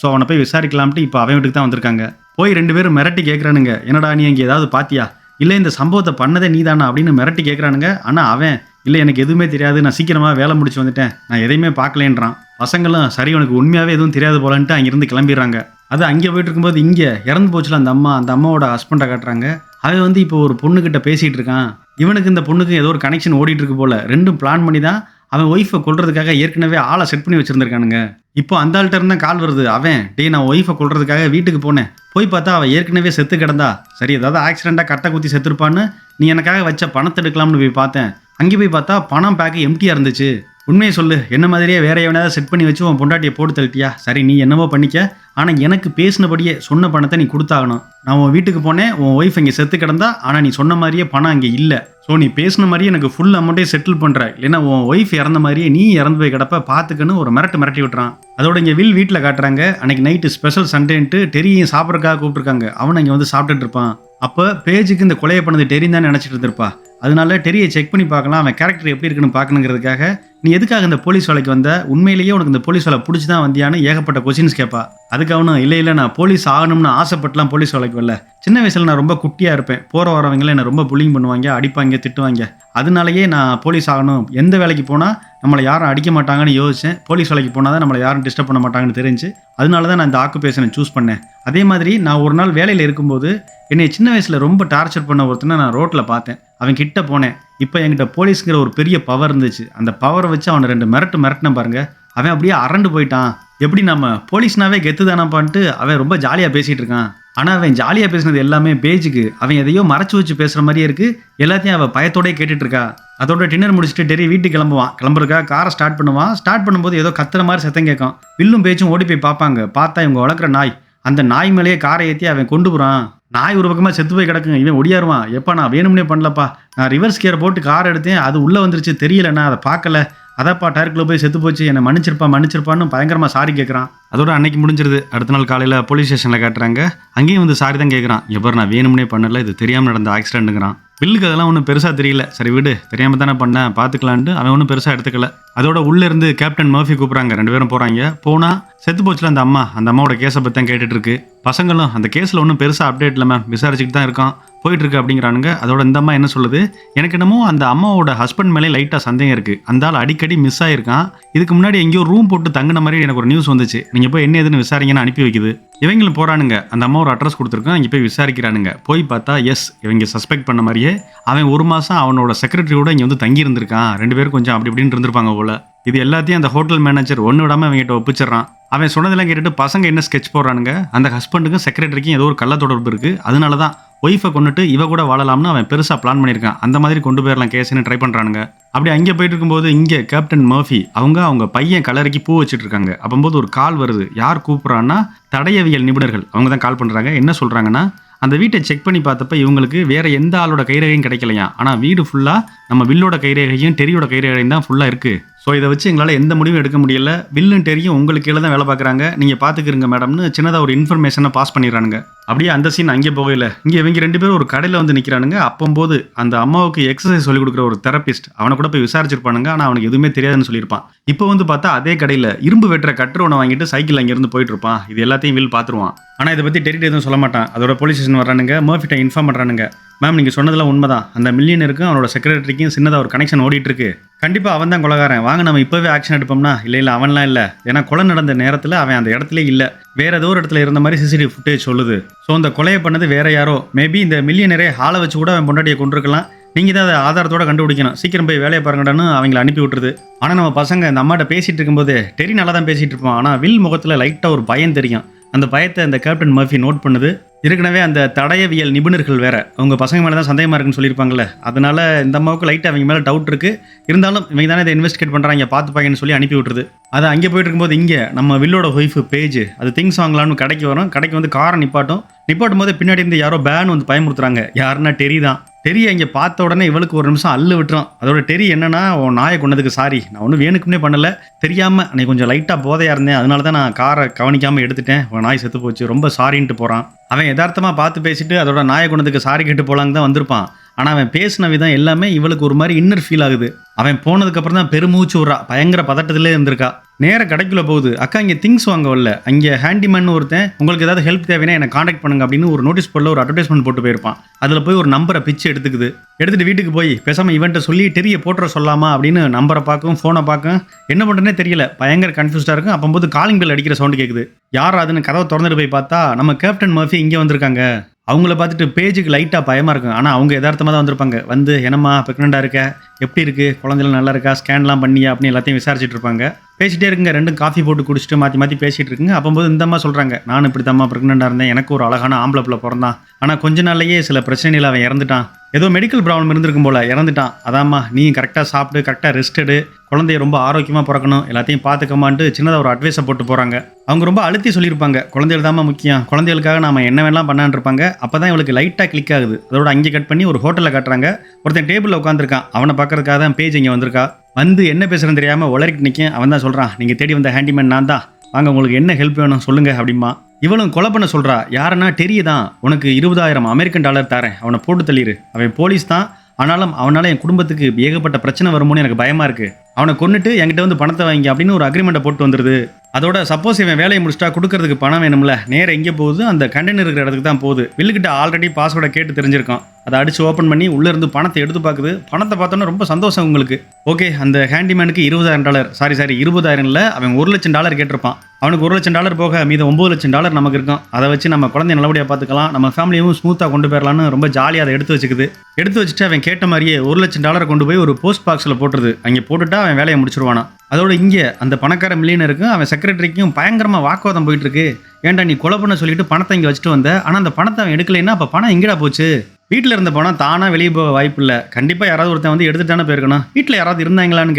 ஸோ அவனை போய் விசாரிக்கலாம்ட்டு இப்போ அவன் வீட்டுக்கு தான் வந்திருக்காங்க. போய் ரெண்டு பேரும் மிரட்டி கேட்குறானுங்க என்னடா நீ இங்கே ஏதாவது பாத்தியா? இல்லை இந்த சம்பவத்தை பண்ணதே நீதானா? அப்படின்னு மிரட்டி கேட்குறானுங்க ஆனால் அவன் இல்லை எனக்கு எதுவுமே தெரியாது. நான் சீக்கிரமாக வேலை முடிச்சு வந்துட்டேன். நான் எதையுமே பார்க்கலேன்றான். பசங்களும் சரி உனக்கு உண்மையாகவே எதுவும் தெரியாது போலன்ட்டு அங்கேருந்து கிளம்பிடுறாங்க. அது அங்கே போயிட்டு இருக்கும்போது இங்கே இறந்து போச்சுல அந்த அம்மா. அந்த அம்மாவோட ஹஸ்பண்டை காட்டுறாங்க. அவன் வந்து இப்போ ஒரு பொண்ணுக்கிட்ட பேசிகிட்டு இருக்கான். இவனுக்கு இந்த பொண்ணுக்கு ஏதோ ஒரு கனெக்ஷன் ஓடிட்டு இருக்கு போல. ரெண்டும் பிளான் பண்ணி தான் அவன் ஒய்ஃபை கொள்றதுக்காக ஏற்கனவே ஆளை செட் பண்ணி வச்சிருந்துருக்கானுங்க. இப்போ அந்த ஆள்கிட்ட கால் வருது அவன் டே நான் ஒய்ஃபை கொள்றதுக்காக வீட்டுக்கு போனேன். போய் பார்த்தா அவன் ஏற்கனவே செத்து கிடந்தா. சரி ஏதாவது ஆக்சிடெண்ட்டாக கட்டை குத்தி செத்துருப்பான்னு நீ எனக்காக வச்ச பணத்தை எடுக்கலாம்னு போய் பார்த்தேன். அங்கே போய் பார்த்தா பணம் பேக்கு எம்டியாக இருந்துச்சு. உண்மையை சொல்லு. என்ன மாதிரியே வேற எவனாவது செட் பண்ணி வச்சு உன் பொண்டாட்டியை போட்டு தள்ளிட்டியா? சரி நீ என்னவோ பண்ணிக்க. ஆனால் எனக்கு பேசினபடியே சொன்ன பணத்தை நீ கொடுத்தாகணும். நான் உன் வீட்டுக்கு போனேன் உன் ஒய்ஃப் இங்கே செத்து கிடந்தா ஆனால் நீ சொன்ன மாதிரியே பணம் அங்கே இல்லை. ஸோ நீ பேசின மாதிரியே எனக்கு ஃபுல் அமௌண்ட்டே செட்டில் பண்ணுற இல்லைன்னா உன் ஒய்ஃப் இறந்த மாதிரியே நீ இறந்து போய் கிடப்ப பார்த்துக்கன்னு ஒரு மிரட்டு மிரட்டி விட்டுறான். அதோட இங்கே வில் வீட்டில் காட்டுறாங்க. அன்னைக்கு நைட்டு ஸ்பெஷல் சண்டேன்ட்டு டெரியும் சாப்பிட்றதுக்காக கூப்பிட்டுருக்காங்க. அவன் இங்கே வந்து சாப்பிட்டுட்டு இருப்பான். அப்போ பேஜுக்கு இந்த கொலையை பண்ணது டெரி தான் நினச்சிட்டு இருந்திருப்பா. அதனால டெரியை செக் பண்ணி பார்க்கலாம் அவன் கேரக்டர் எப்படி இருக்குன்னு பார்க்கணுங்கிறதுக்காக நீ எதுக்காக இந்த போலீஸ் வேலைக்கு வந்த? உண்மையிலேயே உனக்கு இந்த போலீஸ் வேலை பிடிச்சி தான் வந்தியான்னு ஏகப்பட்ட கொஸ்டின்ஸ் கேட்பா. அதுக்கு அவனும் இல்லை இல்லை நான் போலீஸ் ஆகணும்னு ஆசைப்பட்டுலாம் போலீஸ் வேலைக்கு வரல. சின்ன வயசில் நான் ரொம்ப குட்டியாக இருப்பேன். போகிற வரவங்களே என்னை ரொம்ப புல்லிங் பண்ணுவாங்க அடிப்பாங்க திட்டுவாங்க. அதனாலயே நான் போலீஸ் ஆகணும். எந்த வேலைக்கு போனால் நம்மளை யாரும் அடிக்க மாட்டாங்கன்னு யோசித்தேன் போலீஸ் வேலைக்கு போனால் தான் நம்மளை யாரும் டிஸ்டர்ப் பண்ண மாட்டாங்கன்னு தெரிஞ்சு அதனால தான் நான் இந்த ஆக்குபேஷனை சூஸ் பண்ணேன். அதே மாதிரி நான் ஒரு நாள் வேலையில் இருக்கும்போது என்னை சின்ன வயசில் ரொம்ப டார்ச்சர் பண்ண ஒருத்தனை நான் ரோட்டில் பார்த்தேன். அவன் கிட்ட போனேன். இப்போ என்கிட்ட போலீஸுங்கிற ஒரு பெரிய பவர் இருந்துச்சு. அந்த பவரை வச்சு அவனை ரெண்டு மிரட்டு மிரட்டின பாருங்க. அவன் அப்படியே அரண்டு போயிட்டான். எப்படி நம்ம போலீஸ்னாவே கெத்து தானப்பான்ட்டு அவன் ரொம்ப ஜாலியாக பேசிகிட்டு இருக்கான். ஆனால் அவன் ஜாலியாக பேசினது எல்லாமே பேஜுக்கு. அவன் எதையோ மறைச்சு வச்சு பேசுகிற மாதிரியே இருக்குது எல்லாத்தையும் அவள் பயத்தோடய கேட்டுட்டு இருக்கா. அதோட டின்னர் முடிச்சுட்டு டெரி வீட்டுக்கு கிளம்புவான். கிளம்புறக்கா காரை ஸ்டார்ட் பண்ணுவான். ஸ்டார்ட் பண்ணும்போது ஏதோ கத்துற மாதிரி சத்தம் கேட்கும் வில்லும் பேச்சும் ஓடி போய் பார்ப்பாங்க. பார்த்தா இவங்க வளர்க்குற நாய். அந்த நாய் மேலேயே காரை ஏற்றி அவன் கொண்டு போகிறான் நாய் ஒரு பக்கமாக செத்து போய் கிடக்குங்க. இவன் ஒடியாருவான். எப்போ நான் வேணும்னே பண்ணலப்பா. நான் ரிவர்ஸ் கியர் போட்டு கார் எடுத்தேன். அது உள்ளே வந்துருச்சு. தெரியல நான் அதை பார்க்கல. அதப்பா டயருக்குள்ளே போய் செத்து போச்சு. என்னை மன்னிச்சிருப்பா மன்னிச்சிருப்பான்னு பயங்கரமாக சாரி கேட்குறான் அதோட அன்னைக்கு முடிஞ்சிருது. அடுத்த நாள் காலையில் போலீஸ் ஸ்டேஷனில் காட்டுறாங்க. அங்கேயும் வந்து சாரி தான் கேட்குறான் எவ்வளோ நான் வேணும்னே பண்ணல. இது தெரியாமல் நடந்த ஆக்சிடென்ட்டுங்கிறான் பில்லுக்கு அதெல்லாம் ஒன்றும் பெருசாக தெரியல. சரி விடு தெரியாமல் தானே பண்ணேன் பார்த்துக்கலான்ட்டு அவன் ஒன்றும் பெருசாக எடுத்துக்கல. அதோட உள்ளே இருந்து கேப்டன் மர்ஃபி கூப்பிட்றாங்க ரெண்டு பேரும் போகிறாங்க போனால் செத்து போச்சுல அந்த அம்மா அந்த அம்மாவோட கேஸை பற்றி தான் கேட்டுட்டு இருக்கு. பசங்களும் அந்த கேஸில் ஒன்றும் பெருசாக அப்டேட் இல்லை மேம் விசாரிச்சுட்டு தான் இருக்கான். போயிட்டுருக்கு அப்படிங்கிறானுங்க. அதோட இந்த அம்மா என்ன சொல்லுது? எனக்கு என்னமோ அந்த அம்மாவோட ஹஸ்பண்ட் மேலே லைட்டாக சந்தேகம் இருக்குது அந்த ஆள் அடிக்கடி மிஸ் ஆகிருக்கான் இதுக்கு முன்னாடி எங்கேயோ ரூம் போட்டு தங்கின மாதிரி எனக்கு ஒரு நியூஸ் வந்துச்சு. நீங்கள் போய் என்ன ஏதுன்னு விசாரிங்கன்னு அனுப்பி வைக்குது. இவங்களும் போகிறானுங்க அந்த அம்மா ஒரு அட்ரஸ் கொடுத்துருக்கோம் இங்கே போய் விசாரிக்கிறானுங்க. போய் பார்த்தா எஸ் இவங்க சஸ்பெக்ட் பண்ண மாதிரியே அவன் ஒரு மாதம் அவனோட செக்ரட்டரியோட இங்கே வந்து தங்கி இருந்திருக்கான் ரெண்டு பேரும் கொஞ்சம் அப்படி இப்படின்னு இருந்திருப்பாங்க போல. இது எல்லாத்தையும் அந்த ஹோட்டல் மேனேஜர் ஒன்று விடாமல் அவங்ககிட்ட ஒப்பிச்சிடுறான். அவன் சொன்னதெல்லாம் கேட்டுட்டு பசங்க என்ன ஸ்கெட்ச் போடுறானுங்க? அந்த ஹஸ்பண்டுக்கும் செக்ரட்டரிக்கும் ஏதோ ஒரு கள்ள தொடர்பு இருக்குது அதனால தான் ஒய்ஃபை கொண்டுட்டு இவ கூட வாழலாம்னு அவன் பெருசாக பிளான் பண்ணியிருக்கான். அந்த மாதிரி கொண்டு போயிடலாம் கேஸ்னு ட்ரை பண்ணுறானுங்க அப்படி அங்கே போயிட்டு இருக்கும்போது இங்கே கேப்டன் மர்ஃபி அவங்க அவங்க பையன் கலருக்கு பூ வச்சுட்டு இருக்காங்க அப்போது ஒரு கால் வருது. யார் கூப்பிட்றான்னா தடையவியல் நிபுணர்கள். அவங்க தான் கால் பண்ணுறாங்க என்ன சொல்கிறாங்கன்னா அந்த வீட்டை செக் பண்ணி பார்த்தப்ப இவங்களுக்கு வேற எந்த ஆளோட கைரேகையும் கிடைக்கலையா ஆனால் வீடு ஃபுல்லாக நம்ம வில்லோட கைரேகையும் டெரியோட கைரேகையும் தான் ஃபுல்லாக இருக்குது ஸோ இதை வச்சு எங்களால் எந்த முடிவும் எடுக்க முடியல. வில்லும் டெரியும் உங்களுக்கு கீழே தான் வேலை பார்க்குறாங்க. நீங்கள் பார்த்துக்கிறங்க மேடம்னு சின்னதாக ஒரு இன்ஃபர்மேஷனை பாஸ் பண்ணிடுறானுங்க. அப்படியே அந்த சீன் அங்கே போகல. இங்கே இவங்க ரெண்டு பேரும் ஒரு கடையில் வந்து நிற்கிறானுங்க அப்போம்போது அந்த அம்மாவுக்கு எக்ஸசைஸ் சொல்லிக் கொடுக்குற ஒரு தெரபிஸ்ட் அவனை கூட போய் விசாரிச்சிருப்பானுங்க. ஆனால் அவனுக்கு எதுவுமே தெரியாதுன்னு சொல்லியிருப்பான். இப்போ வந்து பார்த்தா அதே கடையில் இரும்பு வெட்டுற கட்டுற ஒன்று வாங்கிட்டு சைக்கிள் அங்கேருந்து போயிட்டு இருப்பான். இது எல்லாத்தையும் வில் பார்த்துருவான் ஆனால் இதை பற்றி டெரிட் எதுவும் சொல்ல மாட்டான். அதோட போலீஸ் ஸ்டேஷன் வர்றானுங்க. மர்ஃபிட்ட இன்ஃபார்ம் பண்ணுறானுங்க மேம் நீங்கள் சொன்னதெல்லாம் உண்மைதான். அந்த மில்லியனருக்கும் அவனோட செக்ரட்டரிக்கும் சின்னதாக ஒரு கனெக்ஷன் ஓடிட்டு இருக்கு கண்டிப்பாக அவன் தான் கொலகாரன். வாங்க நம்ம இப்போவே ஆக்ஷன் எடுப்போம்னா? இல்லை இல்லை அவன்லாம் இல்லை. ஏன்னா கொலை நடந்த நேரத்தில் அவன் அந்த இடத்துல இல்லை. வேற ஏதோ ஒரு இடத்துல இருந்த மாதிரி சிசிடிவி ஃபுட்டேஜ் சொல்லுது. ஸோ அந்த கொலையை பண்ணது வேற யாரோ? மேபி இந்த மில்லியனரே ஹாலை வச்சு கூட அவன் பொண்டாட்டியை கொண்டிருக்கலாம் நீங்கள் தான் அதை ஆதாரத்தோட கண்டுபிடிக்கணும். சீக்கிரம் போய் வேலையை பாருங்கடான்னு அவங்கள அனுப்பி விட்டுருது. ஆனால் நம்ம பசங்க இந்த அம்மாட்ட பேசிகிட்டு இருக்கும்போது டெரி நல்லா தான் பேசிகிட்டு இருப்போம் ஆனால் வில் முகத்தில் லைட்டாக ஒரு பயம் தெரியும். அந்த பயத்தை அந்த கேப்டன் மர்ஃபி நோட் பண்ணுது. ஏற்கனவே அந்த தடயவியல் நிபுணர்கள் வேற அவங்க பசங்க மேலே தான் சந்தேகமாக இருக்குன்னு சொல்லியிருப்பாங்கல்ல. அதனால இந்த அம்மாவுக்கு லைட்டாக அவங்க மேலே டவுட் இருக்கு. இருந்தாலும் இவங்க தானே இதை இன்வெஸ்டிகேட் பண்ணுறாங்க பார்த்து பையனு சொல்லி அனுப்பி விட்டுருது. அது அங்கே போயிட்டு இருக்கும்போது இங்கே நம்ம வில்லோட ஒய்ஃப் பேஜ் அது திங்ஸ் வாங்கலாம்னு கடைக்கு வரும். கடைக்கு வந்து காரை நிப்பாட்டும். நிப்பாட்டும் போது பின்னாடி இருந்து யாரோ பேன் வந்து பயமுறுத்துறாங்க. யாருன்னா டெரி தான். டெரியை இங்கே பார்த்த உடனே இவளுக்கு ஒரு நிமிஷம் அள்ளு விட்டுரும். அதோட டெரி என்னன்னா உன் நாயை கொண்டதுக்கு சாரி நான் ஒன்றும் வேணுக்குன்னே பண்ணல. தெரியாமல் அன்னைக்கு கொஞ்சம் லைட்டாக போதையாக இருந்தேன். அதனால தான் நான் காரை கவனிக்காமல் எடுத்துட்டேன். உன் நாய் செத்து போச்சு. ரொம்ப சாரின்ட்டு போகிறான் அவன் யதார்த்தமாக பார்த்து பேசிட்டு அதோட நாயை கொண்டதுக்கு சாரி கேட்டு போகலாங்க தான் வந்திருப்பான். ஆனால் அவன் பேசின விதம் எல்லாமே இவளுக்கு ஒரு மாதிரி இன்னர் ஃபீல் ஆகுது. அவன் போனதுக்கப்புறம் தான் பெருமூச்சு விட்றா. பயங்கர பதட்டத்திலே இருந்திருக்கா. நேர கடைக்குள்ள போகுது. அக்கா இங்கே திங்ஸ் வாங்க வரல. அங்கே ஹேண்டிமேன் ஒருத்தன் உங்களுக்கு ஏதாவது ஹெல்ப் தேவைன்னா என்னை காண்டாக்ட் பண்ணுங்க அப்படின்னு ஒரு நோட்டீஸ் போர்டில் ஒரு அட்வர்டைஸ்மெண்ட் போட்டு போயிருப்பான். அதில் போய் ஒரு நம்பரை பிச்சு எடுத்துக்குது. எடுத்துகிட்டு வீட்டுக்கு போய் பேசாமல் இவன்ட்ட சொல்லி தெரிய போட்டுற சொல்லாமா? அப்படின்னு நம்பரை பார்க்கும் ஃபோனை பார்க்கும். என்ன பண்ணுறேனே தெரியல. பயங்கர கன்ஃபியூஸ்டாக இருக்கும். அப்போது காலிங் பெல் அடிக்கிற சவுண்டு கேட்குது யார் அதுன்னு கதவை திறந்துட்டு போய் பார்த்தா நம்ம கேப்டன் மர்ஃபி இங்கே வந்திருக்காங்க. அவங்கள பார்த்துட்டு பேஜுக்கு லைட்டாக பயமாக இருக்கும். ஆனால் அவங்க யதார்த்தமாக தான் வந்திருப்பாங்க. வந்து என்னம்மா ப்ரெக்னெண்ட்டாக இருக்க? எப்படி இருக்குது குழந்தைலாம் நல்லா இருக்கா? ஸ்கேன்லாம் பண்ணியா? அப்படின்னு எல்லாத்தையும் விசாரிச்சுட்டு இருப்பாங்க. பேசிகிட்டே இருக்குங்க ரெண்டும் காஃபி போட்டு குடிச்சிட்டு மாற்றி மாற்றி பேசிகிட்டு இருக்குங்க அப்போது இந்த அம்மா சொல்கிறாங்க நான் இப்படி தம்மா ப்ரெக்னெண்ட்டாக இருந்தேன். எனக்கு ஒரு அழகான ஆம்பளை பிள்ளை பிறந்தான். ஆனால் கொஞ்ச நாள்லேயே சில பிரச்சனைகள் அவன் இறந்துட்டான். ஏதோ மெடிக்கல் ப்ராப்ளம் இருந்திருக்கும் போல இறந்துட்டான். அதாம்மா நீ கரெக்டாக சாப்பிட்டு கரெக்டாக ரெஸ்ட் எடு. குழந்தைய ரொம்ப ஆரோக்கியமாக பிறக்கணும். எல்லாத்தையும் பார்த்துக்கமான்ட்டு சின்னதாக ஒரு அட்வைஸை போட்டு போகிறாங்க அவங்க ரொம்ப அழுத்தி சொல்லியிருப்பாங்க. குழந்தைகள் தாம்மா முக்கியம். குழந்தைகளுக்காக நாம் என்ன வேணாம் பண்ணான்னு இருப்பாங்க. அப்போ தான் இவளுக்கு லைட்டாக கிளிக் ஆகுது. அதோட அங்கே கட் பண்ணி ஒரு ஹோட்டலில் காட்டுறாங்க. ஒருத்தன் டேபிளில் உட்காந்துருக்கான் அவனை பார்க்கறதுக்காக தான் பேஜ் இங்கே வந்திருக்கா. வந்து என்ன பேசுகிறேன்னு தெரியாமல் உளறிட்டு நிற்க அவன் தான் சொல்கிறான் நீங்கள் தேடி வந்த ஹேண்டிமேன் நான் தான். வாங்க உங்களுக்கு என்ன ஹெல்ப் வேணும் சொல்லுங்க அப்படிமா இவளும் கொலை பண்ண சொல்கிறா யாருன்னா டெரிய தான். உனக்கு இருபதாயிரம் அமெரிக்கன் டாலர் தரேன். அவனை போட்டு தள்ளிடு அவன் போலீஸ் தான். ஆனாலும் அவனால என் குடும்பத்துக்கு ஏகப்பட்ட பிரச்சனை வருமோன்னு எனக்கு பயமாக இருக்கு. அவனை கொன்னுட்டு என்கிட்ட வந்து பணத்தை வாங்கி அப்படின்னு ஒரு அக்ரிமெண்ட்டை போட்டு வந்துடுது அதோட சப்போஸ் இவன் வேலையை முடிச்சிட்டா கொடுக்கறதுக்கு பணம் வேணும்ல நேரம் எங்கே போகுது? அந்த கண்டெய்னர் இருக்கிற இடத்துக்கு தான் போகுது. வில்லுக்கிட்ட ஆல்ரெடி பாஸ்வேர்டை கேட்டு தெரிஞ்சிருக்கோம் அதை அடிச்சு ஓப்பன் பண்ணி உள்ளேருந்து பணத்தை எடுத்து பார்க்குது பணத்தை பார்த்தோன்னா ரொம்ப சந்தோஷம் உங்களுக்கு. ஓகே அந்த ஹேண்டிமேனுக்கு இருபதாயிரம் டாலர் சாரி சாரி இருபதாயிரம் இல்லை அவன் ஒரு லட்சம் டாலர் கேட்டிருப்பான். அவனுக்கு ஒரு லட்சம் டாலர் போக மீது ஒம்பது லட்சம் டாலர் நமக்கு இருக்கும். அதை வச்சு நம்ம குழந்தைய நல்லபடியாக பார்த்துக்கலாம். நம்ம ஃபேமிலியும் ஸ்மூத்தாக கொண்டு போயிடலாம்னு ரொம்ப ஜாலியாக அதை எடுத்து வச்சுக்குது. எடுத்து வச்சுட்டு அவன் கேட்ட மாதிரியே ஒரு லட்சம் டாலரை கொண்டு போய் ஒரு போஸ்ட் பாக்ஸில் போட்டுருது. அங்கே போட்டுட்டா அவன் வேலையை முடிச்சிருவானா? அதோட இங்கே அந்த பணக்கார மில்லியனருக்கும் அவன் செக்ரட்டரிக்கும் பயங்கரமாக வாக்குவாதம் போயிட்டுருக்கு. ஏன்டா நீ கொலை பண்ண சொல்லிட்டு பணத்தை இங்கே வச்சுட்டு வந்த? ஆனால் அந்த பணத்தை அவன் எடுக்கலைன்னா அப்போ பணம் எங்கடா போச்சு? வீட்டில் இருந்த பணம் தானாக வெளியே போக வாய்ப்பு இல்லை கண்டிப்பாக யாராவது ஒருத்தன் வந்து எடுத்துட்டானே போயிருக்கணும். வீட்டில் யாராவது இருந்தாங்களான்னு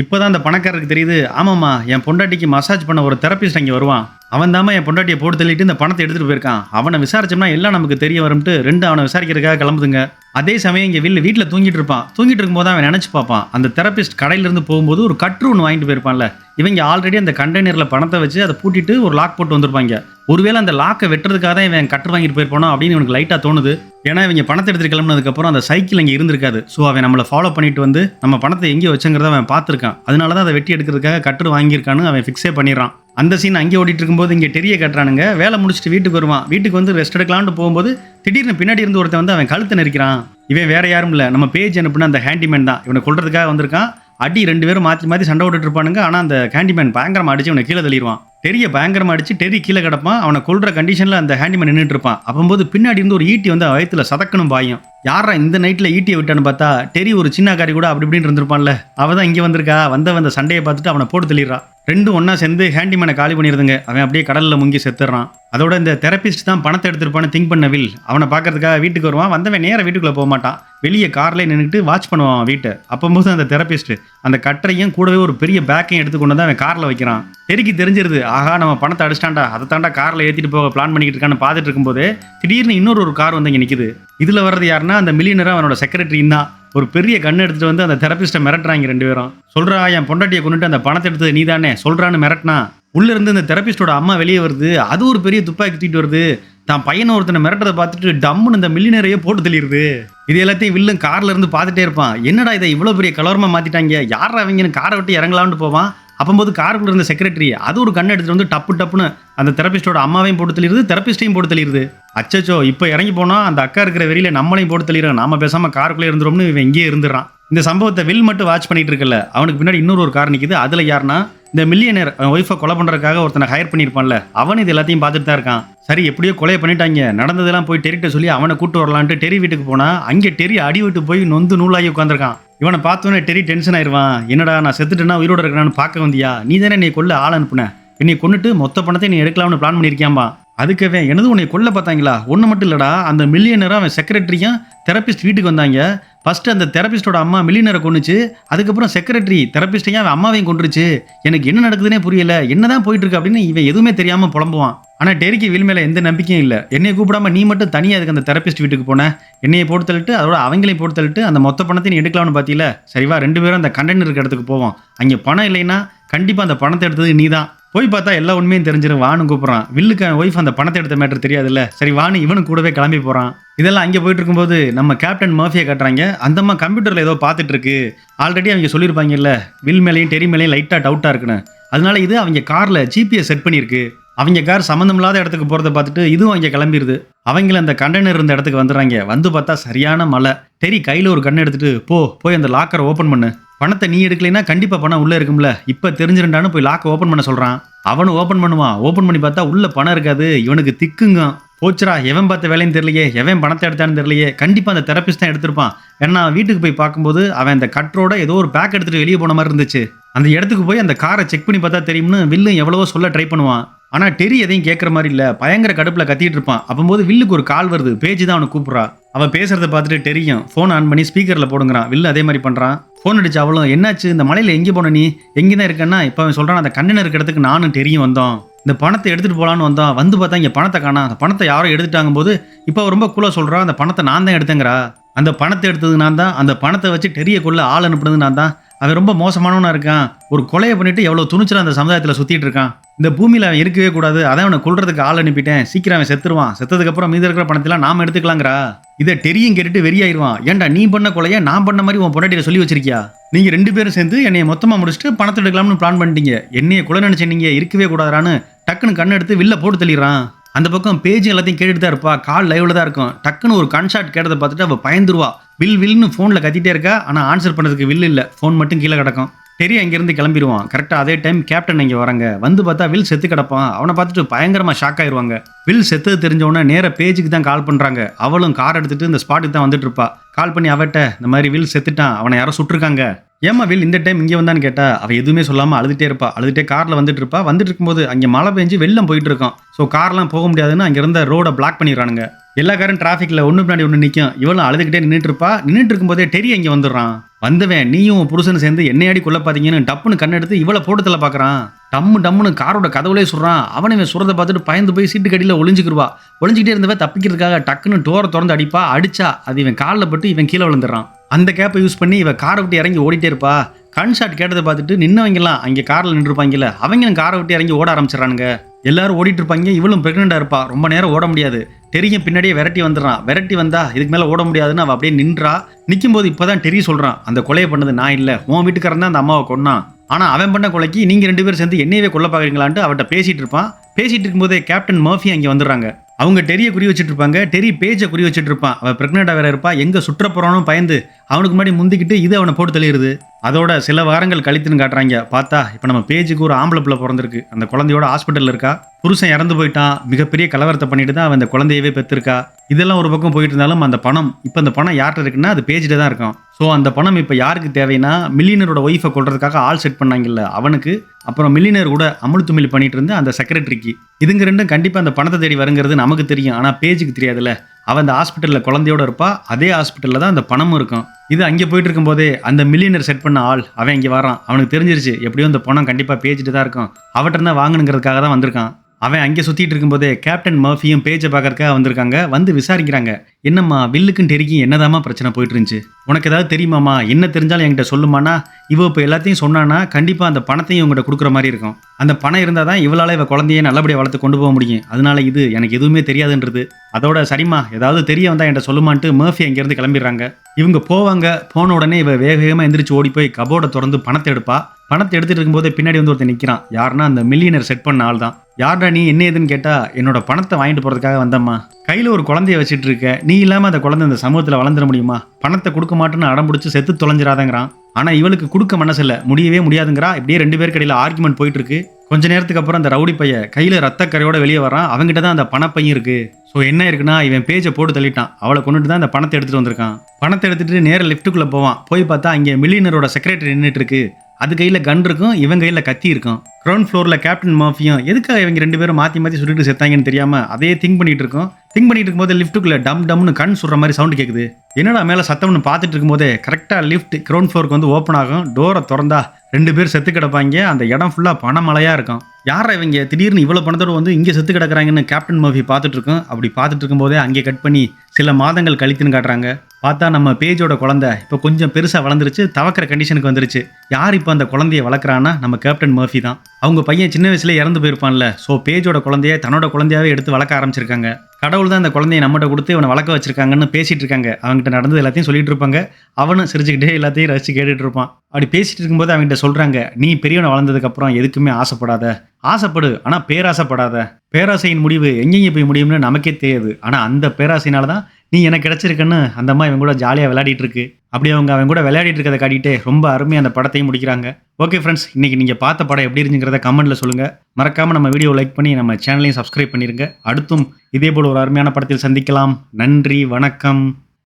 இப்போ இப்போதான் அந்த பணக்காரருக்கு தெரியுது ஆமாம்மா என் பொண்டாட்டிக்கு மசாஜ் பண்ண ஒரு தெரபிஸ்ட் அங்கே வருவான். அவன் தாம்மா என் பொண்டாட்டியை போட்டு தள்ளிட்டு இந்த பணத்தை எடுத்துகிட்டு போயிருக்கான். அவனை விசாரிச்சோம்னா எல்லாம் நமக்கு தெரிய வரும்ட்டு ரெண்டு அவனை விசாரிக்கிறதுக்காக கிளம்புதுங்க. அதே சமயம் இங்கே வெளில வீட்டில் தூங்கிட்டு இருப்பான். தூங்கிட்டு இருக்கும்போது அவன் நினச்சி பார்ப்பான். அந்த தெரப்பிஸ்ட் கடையிலேருந்து போகும்போது ஒரு கற்று ஒன்று வாங்கிட்டு போயிருப்பான்ல. இவங்க ஆல்ரெடி அந்த கண்டெய்னரில் பணத்தை வச்சு அதை பூட்டிட்டு ஒரு லாக் போட்டு வந்திருப்பாங்க. ஒருவேளை அந்த லாக்கை வெட்டுறதுக்காக தான் இவன் கற்று வாங்கிட்டு போயிருப்பானோ அப்படின்னு இவனுக்கு லைட்டாக தோணுது. ஏன்னா இவங்க பணத்தை எடுத்துட்டு கிளம்புனதுக்கப்புறம் அந்த சைக்கிள் இங்கே இருந்திருக்காது. ஸோ அவன் நம்மளை ஃபாலோ பண்ணிட்டு வந்து நம்ம பணத்தை எங்கே வச்சுங்கிறத அவன் பார்த்துருக்கான். அதனால தான் அதை வெட்டி எடுக்கிறதுக்காக கற்று வாங்கியிருக்கான்னு அவன் ஃபிக்ஸே பண்ணிடுறான். அந்த சீன் அங்கே ஓடிட்டு இருக்கும்போது இங்கே தெரிய கட்டுறானுங்க. வேலை முடிச்சுட்டு வீட்டுக்கு வருவான். வீட்டுக்கு வந்து ரெஸ்ட் எடுக்கலான்னு போகும்போது திடீர்னு பின்னாடி இருந்து ஒருத்தன் வந்து அவன் கழுத்தை நெரிக்கிறான். இவன் வேற யாரும் இல்லை. நம்ம பேஜ் அனுப்புன அந்த ஹேண்டிமேன் தான். இவனை கொள்றதுக்காக வந்திருக்கான். அடி ரெண்டு பேரும் மாற்றி மாற்றி சண்டை விட்டுட்டு இருப்பானுங்க. ஆனால் அந்த ஹேண்டிமேன் பயங்கரமாக அடிச்சு அவனை கீழே தள்ளிடுவான். டெரிய பயங்கரமாக அடிச்சு டெரி கீழே கிடப்பான். அவனை கொள்ற கண்டிஷனில் அந்த ஹேண்டிமேன் நின்றுட்டு இருப்பான். அப்போது பின்னாடி இருந்து ஒரு ஈட்டி வந்து வயத்தில் சதக்கணும் பாயும். யாரா இந்த நைட்டில் ஈட்டியை விட்டான்னு பார்த்தா டெரி ஒரு சின்ன காரி கூட அப்படி இப்படின்னு இருந்திருப்பான்ல. அவள் தான் இங்கே வந்திருக்கா. வந்த வந்த சண்டையை பார்த்துட்டு அவனை போட்டு தள்ளிடுறான் ரெண்டும் ஒன்றா சேர்ந்து ஹேண்டிமேனை காலி பண்ணிடுதுங்க. அவன் அப்படியே கடலில் முங்கி செத்துறான் அதோட இந்த தெரபிஸ்ட் தான் பணத்தை எடுத்துருப்பான்னு திங்க் பண்ண வில் அவனை பார்க்கறதுக்காக வீட்டுக்கு வருவான். வந்தவன் நேராக வீட்டுக்குள்ளே போக மாட்டான். வெளியே கார்லேயே நின்றுட்டு வாட்ச் பண்ணுவான் வீட்டை. அப்போம்போது அந்த தெரப்பிஸ்ட் அந்த கட்டரையும் கூடவே ஒரு பெரிய பேக்கையும் எடுத்து கொண்டு வந்து அவன் காரில் வைக்கிறான். பெருக்கி தெரிஞ்சிருது. ஆஹா நம்ம பணத்தை அடிச்சிட்டான்டா. அதை தாண்டா காரில் ஏற்றிட்டு போக பிளான் பண்ணிக்கிட்டு இருக்கான்னு பார்த்துட்டு இருக்கும்போது திடீர்னு இன்னொரு ஒரு கார் வந்து இங்கே நிற்குது இதில் வர்றது யாருன்னா அந்த மில்லியனராக அவனோட செக்ரட்டரியும் தான். ஒரு பெரிய கண் எடுத்துகிட்டு வந்து அந்த தெரபிஸ்ட்டை மிரட்டுறாங்க ரெண்டு பேரும். சொல்கிறா என் பொண்டாட்டியை கொண்டுட்டு அந்த பணத்தை எடுத்தது நீதானே? சொல்கிறான்னு மிரட்டினா? உள்ளேருந்து இந்த தெரப்பிஸ்டோட அம்மா வெளியே வருது. அது ஒரு பெரிய துப்பாக்கி தூக்கிட்டு வருது. தான் பையனை ஒருத்தனை மிரட்டதை பார்த்துட்டு டம்முன்னு இந்த மில்லினரையே போட்டு தெளிடுது இது எல்லாத்தையும் வில்லும் கார்ல இருந்து பார்த்துட்டே இருப்பான். என்னடா இதை இவ்வளோ பெரிய கலவரமாக மாற்றிட்டாங்க யார் அவங்கன்னு காரை விட்டு இறங்கலாம்னு போவான்? அப்போது காருக்குள்ள இருந்த செக்ரட்டரி அது ஒரு கண்ணை எடுத்துட்டு வந்து டப்பு டப்புன்னு அந்த தெரபிஸ்டோட அம்மாவையும் போட்டு தள்ளிடுது தெரபிஸ்டையும் போட்டு தள்ளிடுது. அச்சச்சோ இப்போ இறங்கி போனால் அந்த அக்கா இருக்கிற வெளியில் நம்மளையும் போட்டு தள்ளிடுறான் நாம பேசாம காருக்குள்ளே இருந்துரும்னு இவன் இங்கேயே இருந்துடுறான். இந்த சம்பவத்தை வில் மட்டும் வாட்ச் பண்ணிட்டு இருக்கல அவனுக்கு பின்னாடி இன்னொரு ஒரு கார் நிற்குது அதில் யாருன்னா இந்த மில்லியனர் அவன் ஒய்ஃபை கொலை பண்ணுறதுக்காக ஒருத்தனை ஹையர் பண்ணியிருப்பான்ல அவன் இது எல்லாத்தையும் பார்த்துட்டு தான் இருக்கான். சரி எப்படியோ கொலையை பண்ணிட்டாங்க நடந்ததெல்லாம் போய் டெரிட்ட சொல்லி அவனை கூட்டு வரலான்ட்டு டெரி வீட்டுக்கு போனால் அங்கே டெரி அடி விட்டு போய் நொந்து நூலாகி உட்காந்துருக்கான் இவனை பார்த்தோன்னே டெரி டென்ஷன் ஆயிருவான். என்னடா நான் செத்துட்டேன்னா உயிரோட இருக்கிறான்னு பார்க்க வந்தியா? நீ தானே என்னை கொல்ல ஆள் அனுப்புன. என்னை கொண்டுட்டு மொத்த பணத்தை நீ எடுக்கலாம்னு பிளான் பண்ணியிருக்கியாம்பா. அதுக்கவே எனது உன்னை கொல்ல பார்த்தாங்களா? ஒன்று மட்டும் இல்லடா அந்த மில்லியனரும் அவன் செக்ரட்டரியும் தெரபிஸ்ட் வீட்டுக்கு வந்தாங்க. ஃபர்ஸ்ட் அந்த தெரபிஸ்டோட அம்மா மில்லியனரை கொண்டுச்சு அதுக்கப்புறம் செக்ரட்டரி தெரபிஸ்டையும் அவன் அம்மாவையும் கொண்டுருச்சு எனக்கு என்ன நடக்குதுன்னே புரியல. என்னதான் போயிட்டு இருக்கு அப்படின்னு இவன் எதுவுமே தெரியாமல் புலம்புவான். ஆனால் டெரிக்கு வில் மேலே எந்த நம்பிக்கையும் இல்லை. என்னையை கூப்பிடாம நீ மட்டும் தனியாக அதுக்கு அந்த தெரபிஸ்ட் வீட்டுக்கு போனேன் என்னையை போட்டு தள்ளிட்டு அதோட அவங்களையும் போட்டு தள்ளிட்டு அந்த மொத்த பணத்தை நீ எடுக்கலாம்னு பார்த்தீல சரிவா ரெண்டு பேரும் அந்த கண்டெய்னர் இருக்கிற இடத்துக்கு போவோம். அங்கே பணம் இல்லைன்னா கண்டிப்பாக அந்த பணத்தை எடுத்தது நீ தான் போய் பார்த்தா எல்லா உண்மையும் தெரிஞ்சிடும் வானு கூப்பிட்றான். வில்லுக்கு ஒய்ஃப் அந்த பணத்தை எடுத்த மேட்டர் தெரியாதுல்ல. சரி வான்னு இவனும் கூடவே கிளம்பி போகிறான் இதெல்லாம் அங்கே போயிட்டு இருக்கும்போது நம்ம கேப்டன் மர்ஃபியை காட்டுறாங்க. அந்தம்மா கம்ப்யூட்டரில் ஏதோ பார்த்துட்டு இருக்கு. ஆல்ரெடி அவங்க சொல்லியிருப்பாங்கல்ல வில் மேலேயும் டெரி மேலேயும் லைட்டாக டவுட்டாக இருக்குன்னு. அதனால இது அவங்க காரில் ஜிபிஎஸ் செட் பண்ணியிருக்கு. அவங்க கார் சம்மந்தம் இல்லாத இடத்துக்கு போகிறத பார்த்துட்டு இதுவும் அங்கே கிளம்பிடுது அவங்கள அந்த கண்டெய்னர் இருந்த இடத்துக்கு வந்துடுறாங்க. வந்து பார்த்தா சரியான மழை. டெரி கையில் ஒரு கண்ணை எடுத்துட்டு போ போய் அந்த லாக்கரை ஓப்பன் பண்ணு. பணத்தை நீ எடுக்கலைன்னா கண்டிப்பாக பணம் உள்ளே இருக்கும்ல. இப்போ தெரிஞ்சிருண்டான்னு போய் லாக்கை ஓப்பன் பண்ண சொல்கிறான் அவனும் ஓப்பன் பண்ணுவான். ஓப்பன் பண்ணி பார்த்தா உள்ளே பணம் இருக்காது. இவனுக்கு திக்குங்க போச்சுடா எவன் பார்த்த வேலைன்னு தெரியலையே. எவன் பணத்தை எடுத்தான்னு தெரியலையே. கண்டிப்பாக அந்த தெரப்பிஸ்ட் தான் எடுத்திருப்பான். ஏன்னா வீட்டுக்கு போய் பார்க்கும்போது அவன் அந்த கட்டரோட ஏதோ ஒரு பேக் எடுத்துகிட்டு வெளியே போன மாதிரி இருந்துச்சு. அந்த இடத்துக்கு போய் அந்த காரை செக் பண்ணி பார்த்தா தெரியும்னு வில்லும் எவ்வளவோ சொல்ல ட்ரை பண்ணுவான். ஆனால் டெரி எதையும் கேட்குற மாதிரி இல்லை. பயங்கர கடுப்பில் கத்திட்டு இருப்பான். அப்போது வில்லுக்கு ஒரு கால் வருது. பேஜ் தான் அவனை கூப்பிட்றா. அவன் பேசுறத பார்த்துட்டு டெரியும் ஃபோன் ஆன் பண்ணி ஸ்பீக்கரில் போடுங்கிறான். வில்லு அதே மாதிரி பண்ணுறான் ஃபோன் அடிச்சு அவளும் என்னாச்சு? இந்த மலையில் எங்கே போன நீ? எங்கே தான் இருக்கேன்னா? இப்போ அவன் சொல்கிறான் அந்த கண்ணன் இடத்துக்கு நானும் டெரியும் வந்தோம். இந்த பணத்தை எடுத்துகிட்டு போகலான்னு வந்தோம். வந்து பார்த்தா இங்கே பணத்தை காணா. அந்த பணத்தை யாரோ எடுத்துட்டாங்க போது இப்போ ரொம்ப கூலாக சொல்கிறான் அந்த பணத்தை நான் தான் எடுத்தேங்கிறா. அந்த பணத்தை எடுத்தது நான் தான். அந்த பணத்தை வச்சு டெரிய கொள்ள ஆள் அனுப்புனது நான் தான். அவன் ரொம்ப மோசமானவனா இருக்கான். ஒரு கொலையை பண்ணிட்டு எவ்வளோ துணிச்சல அந்த சமுதாயத்தில் சுற்றிட்டு இருக்கான். இந்த பூமியில் அவன் இருக்கவே கூடாது. அதான் அவனை கொள்றதுக்கு ஆள் அனுப்பிட்டேன். சீக்கிரம் அவன் செத்துருவான். செத்ததுக்கு அப்புறம் மீதி இருக்கிற பணத்தெல்லாம் நாம் எடுத்துக்கலாங்கிறா இதை டெரியும் கேட்டுட்டு வெறியாயிருவான். ஏன்டா நீ பண்ண கொலையை நான் பண்ண மாதிரி உன் பொண்டாட்டியை சொல்லி வச்சிருக்கியா? நீங்கள் ரெண்டு பேரும் சேர்ந்து என்னைய மொத்தமாக முடிச்சுட்டு பணத்தை எடுக்கலாம்னு பிளான் பண்ணிட்டீங்க. என்னைய கொலை நினைச்ச இருக்கவே கூடாதான்னு டக்குன்னு கண்ணை எடுத்து வில்ல போட்டு தள்ளிடுறான். அந்த பக்கம் பேஜ் எல்லாத்தையும் கேட்டுட்டு தான் இருப்பா. கால் லைவ்ல தான் இருக்கும். டக்குன்னு ஒரு கன்ஷாட் கேட்டதை பார்த்துட்டு அவள் பயந்துருவா. வில் வில்னு ஃபோனில் கத்திட்டே இருக்கா? ஆனால் ஆன்சர் பண்ணதுக்கு வில் இல்லை. ஃபோன் மட்டும் கீழே கிடக்கும். டெரி அங்கேருந்து கிளம்பிடுவான் கரெக்டாக அதே டைம் கேப்டன் இங்கே வராங்க. வந்து பார்த்தா வில் செத்து கிடப்பான். அவனை பார்த்துட்டு பயங்கரமாக ஷாக் ஆயிடுவாங்க வில் செத்தது தெரிஞ்சவொன்னே உடனே நேர பேஜுக்கு தான் கால் பண்ணுறாங்க அவளும் கார் எடுத்துகிட்டு இந்த ஸ்பாட்டுக்கு தான் வந்துட்டு இருப்பா. கால் பண்ணி அவட்ட இந்த மாதிரி வில் செத்துட்டான். அவனை யாரோ சுட்டிருக்காங்க. ஏம்மா வில் இந்த டைம் இங்கே வந்தான்னு கேட்டா அவள் எதுவுமே சொல்லாமல் அழுதுட்டே இருப்பா. அழுதுட்டே காரில் வந்துட்டு இருப்பா. வந்துட்டு இருக்கும்போது அங்கே மழை பெஞ்சு வெள்ளம் போயிட்டு இருக்கும் ஸோ கார்லாம் போக முடியாதுன்னு அங்கே இருந்த ரோடை பிளாக் பண்ணிடுறானுங்க. எல்லா காரும் டிராஃபிக்கில் ஒன்று பின்னாடி ஒன்று நிற்கும் இவளும் அழுதுகிட்டே நின்றுட்டு இருப்பா. நின்றுட்டு இருக்கும்போதே டெரி அங்கே வந்துடுறான். வந்தவன் நீயும் புருஷன் சேர்ந்து என்னையாடி கொல்ல பார்த்தீங்கன்னு டப்புன்னு கண்ணெடுத்து இவளை போட்டத்தில் பார்க்குறான் டம்மு டம்முன்னு காரோட கதவுலே சொல்கிறான் அவனை இவன் சுரத்தை பார்த்துட்டு பயந்து போய் சீட்டு கடியில் ஒளிஞ்சிக்கிருவா. ஒளிஞ்சிக்கிட்டே இருந்தவ தப்பிக்கிறதுக்காக டக்குன்னு டோரை திறந்து அடிப்பா. அடிச்சா அது இவன் காலில் பட்டு இவன் கீழே விழுந்துடுறான். அந்த கேப்பை யூஸ் பண்ணி இவள் காரை விட்டு இறங்கி ஓடிட்டே இருப்பா. கண் ஷாட் கேட்டதை பார்த்துட்டு நின்னவங்கலாம் அங்கே காரில் நின்றுருப்பாங்கல்ல அவங்களும் காரை விட்டு இறங்கி ஓட ஆரம்பிச்சிடறானுங்க. எல்லாரும் ஓடிட்டு இருப்பாங்க இவளும் பிரெக்னெண்டா இருப்பா. ரொம்ப நேரம் ஓட முடியாது. டெரியும் பின்னாடியே விரட்டி வந்துடுறான். விரட்டி வந்தா இதுக்கு மேலே ஓட முடியாதுன்னு அவள் அப்படியே நின்றா. நிற்கும் போது இப்போதான் டெரி சொல்கிறான் அந்த கொலையை பண்ணது நான் இல்லை. உன் வீட்டுக்காரன் தான் அந்த அம்மாவை கொன்னான். ஆனால் அவன் பண்ண கொலைக்கு நீங்கள் ரெண்டு பேரும் சேர்ந்து என்னையவே கொல்ல பார்க்குறீங்களான்ட்டு அவட்ட பேசிகிட்டு இருப்பான். பேசிகிட்டு இருக்கும்போதே கேப்டன் மர்ஃபி அங்கே வந்துடுறாங்க. அவங்க டெரியை குறி வச்சுட்டு இருப்பாங்க. டெரி பேஜை குறி வச்சுட்டு இருப்பான். அவன் பிரெக்னெண்டாக வேற இருப்பா எங்கே சுற்ற பயந்து அவனுக்கு முன்னாடி முந்திக்கிட்டு இது அவனை போட்டு தெளியுது அதோட சில வாரங்கள் கழித்துன்னு காட்டுறாங்க. பார்த்தா இப்போ நம்ம பேஜுக்கு ஒரு ஆம்பளை பிள்ளை பிறந்திருக்கு. அந்த குழந்தையோட ஹாஸ்பிட்டலில் இருக்கா? புருஷன் இறந்து போயிட்டான் மிகப்பெரிய கலவரத்தை பண்ணிட்டு தான் அவன் அந்த குழந்தையவே பெற்றிருக்கா இதெல்லாம் ஒரு பக்கம் போயிட்டு இருந்தாலும் அந்த பணம் இப்போ அந்த பணம் யார்கிட்ட இருக்குன்னா அது பேஜில் தான் இருக்கும். ஸோ அந்த பணம் இப்போ யாருக்கு தேவைன்னா மில்லியனரோட ஒய்ஃபை கொள்றதுக்காக ஆள் செட் பண்ணாங்கல்ல அவனுக்கு. அப்புறம் மில்லியனர் கூட அமுல் துமில் பண்ணிட்டு இருந்த அந்த செக்ரட்டரிக்கு இதுங்க ரெண்டும் கண்டிப்பாக அந்த பணத்தை தேடி வருங்கிறது நமக்கு தெரியும். ஆனால் பேஜுக்கு தெரியாதுல்ல. அவன் அந்த ஹாஸ்பிட்டலில் குழந்தையோட இருப்பா. அதே ஹாஸ்பிட்டலில் தான் அந்த பணமும் இருக்கும். இது அங்கே போயிட்டு இருக்கும்போதே அந்த மில்லியனர் செட் பண்ண ஆள் அவன் இங்கே வரான். அவனுக்கு தெரிஞ்சிருச்சு எப்படியும் இந்த பணம் கண்டிப்பாக பேஜிட்டு தான் இருக்கும் அவட்ட இருந்தால் வாங்கணுங்கிறதுக்காக தான் வந்திருக்கான். அவன் அங்கே சுற்றிட்டு இருக்கும்போதே கேப்டன் மர்ஃபியும் பேஜை பார்க்கறக்காக வந்திருக்காங்க. வந்து விசாரிக்கிறாங்க. என்னம்மா வில்லுக்கும் டெரிக்கும் என்னதாம்மா பிரச்சனை போயிட்டு இருந்துச்சு? உனக்கு ஏதாவது தெரியுமாம்மா? என்ன தெரிஞ்சாலும் என்கிட்ட சொல்லுமானா இவ இப்போ எல்லாத்தையும் சொன்னானா கண்டிப்பாக அந்த பணத்தையும் உங்கள்கிட்ட கொடுக்குற மாதிரி இருக்கும். அந்த பணம் இருந்தால் தான் இவளால் இவ குழந்தைய நல்லபடியாக வளர்த்து கொண்டு போக முடியும். அதனால இது எனக்கு எதுவுமே தெரியாதுன்றது. அதோட சரிம்மா ஏதாவது தெரிய வந்தால் என்கிட்ட சொல்லுமான்ட்டு மர்ஃபி அங்கேருந்து கிளம்பிடுறாங்க. இவங்க போவாங்க. போன உடனே இவ வேக வேகமாக எந்திரிச்சு ஓடி போய் கபோர்டை திறந்து பணத்தை எடுப்பா. பணத்தை எடுத்துகிட்டு இருக்கும்போது பின்னாடி வந்து ஒருத்தன் நிற்கிறான் யாருன்னா அந்த மில்லியனர் செட் பண்ண ஆள் தான் யார்டா நீ என்ன ஏதுன்னு கேட்டால் என்னோட பணத்தை வாங்கிட்டு போகிறதுக்காக வந்தம்மா. கையில் ஒரு குழந்தைய வச்சுட்டு இருக்க. நீ இல்லாமல் அந்த குழந்தை இந்த சமூகத்தில் வளர்ந்துட முடியுமா? பணத்தை கொடுக்க மாட்டேன்னு அடம் பிடிச்சி செத்து தொலைஞ்சிராதங்கிறான். ஆனால் இவளுக்கு கொடுக்க மனசில்ல. முடியவே முடியாதுங்கிறா. இப்படியே ரெண்டு பேருக்கு கடையில் ஆர்குமெண்ட் போயிட்டு இருக்கு. கொஞ்ச நேரத்துக்கு அப்புறம் அந்த ரவுடி பைய கையில் ரத்தக்கரையோட வெளியே வரான் அவங்ககிட்ட தான் அந்த பணப்பையும் இருக்கு. ஸோ என்ன இருக்குன்னா இவன் பேஜை போட்டு தள்ளிட்டான். அவளை கொண்டுட்டு தான் அந்த பணத்தை எடுத்துட்டு வந்திருக்கான். பணத்தை எடுத்துட்டு நேர லிஃப்ட்டுக்குள்ளே போவான். போய் பார்த்தா அங்கே மில்லியனரோட செக்ரட்டரி நின்றுட்டு இருக்கு. அது கையில் கன் இருக்கும் இவன் கையில் கத்தி இருக்கும். கிரவுண்ட் ஃப்ளோரில் கேப்டன் மாஃபியும் எதுக்காக இவங்க ரெண்டு பேரும் மாற்றி மாற்றி சுட்டுட்டு செத்தாங்கன்னு தெரியாமல் அதே திங்க் பண்ணிகிட்டு இருக்கோம். திங்க் பண்ணிட்டு இருக்கும்போது லிஃப்ட்டுக்குள்ள டம் டம்னு கண் சுடுற மாதிரி சவுண்ட் கேட்குது என்னடா மேலே சத்தம்னு பார்த்துட்டு இருக்கும்போதே கரெக்டாக லிஃப்ட் கிரவுண்ட் ஃப்ளோருக்கு வந்து ஓப்பன் ஆகும். டோரை திறந்தா ரெண்டு பேர் செத்து கிடப்பாங்க. அந்த இடம் ஃபுல்லாக பணமழையாக இருக்கும். யாரா இவங்க? திடீர்னு இவ்வளோ பணத்தோடு வந்து இங்கே செத்து கிடக்குறாங்கன்னு கேப்டன் மர்ஃபி பார்த்துட்டு இருக்கோம். அப்படி பார்த்துட்டு இருக்கும்போதே அங்கே கட் பண்ணி சில மாதங்கள் கழித்துன்னு காட்டுறாங்க. பார்த்தா நம்ம பேஜோட குழந்தை இப்போ கொஞ்சம் பெருசாக வளர்ந்துருச்சு. தவக்கிற கண்டிஷனுக்கு வந்துருச்சு. யார் இப்போ அந்த குழந்தைய வளர்க்குறான்னா நம்ம கேப்டன் மர்ஃபி தான். அவங்க பையன் சின்ன வயசுல இறந்து போயிருப்பான்ல. ஸோ பேஜோட குழந்தைய தன்னோட குழந்தையாவே எடுத்து வளர்க்க ஆரம்பிச்சிருக்காங்க. கடவுள் தான் அந்த குழந்தைய நம்மகிட்ட கொடுத்து இவனை வளர்க்க வச்சிருக்காங்கன்னு பேசிகிட்டு இருக்காங்க அவங்ககிட்ட நடந்தது எல்லாத்தையும் சொல்லிட்டு இருப்பாங்க அவனும் சிரிச்சுக்கிட்டே எல்லாத்தையும் ரசித்து கேட்டுட்டு இருப்பான் அப்படி பேசிட்டு இருக்கும்போது அவங்ககிட்ட சொல்கிறாங்க நீ பெரியவனை வளர்ந்ததுக்கப்புறம் எதுக்குமே ஆசைப்படாத. ஆசைப்படு ஆனால் பேராசைப்படாத. பேராசையின் முடிவு எங்கெங்கே போய் முடியும்னு நமக்கே தெரியாது. ஆனால் அந்த பேராசையினால தான் நீ எனக்கு கிடச்சிருக்குன்னு அந்த அம்மா இவன் கூட ஜாலியாக விளையாடிட்டு இருக்கு அப்படி அவங்க அவன் கூட விளையாடிட்டு இருக்கதை காட்டிட்டு ரொம்ப அருமையாக அந்த படத்தையும் முடிக்கிறாங்க. ஓகே ஃப்ரெண்ட்ஸ் இன்னைக்கு நீங்கள் பார்த்த படம் எப்படி இருந்துங்கிறத கமெண்ட்டில் சொல்லுங்கள் மறக்காமல் நம்ம வீடியோ லைக் பண்ணி நம்ம சேனலையும் சப்ஸ்கிரைப் பண்ணிடுங்க அடுத்தும் இதே போல் ஒரு அருமையான படத்தில் சந்திக்கலாம். நன்றி வணக்கம்.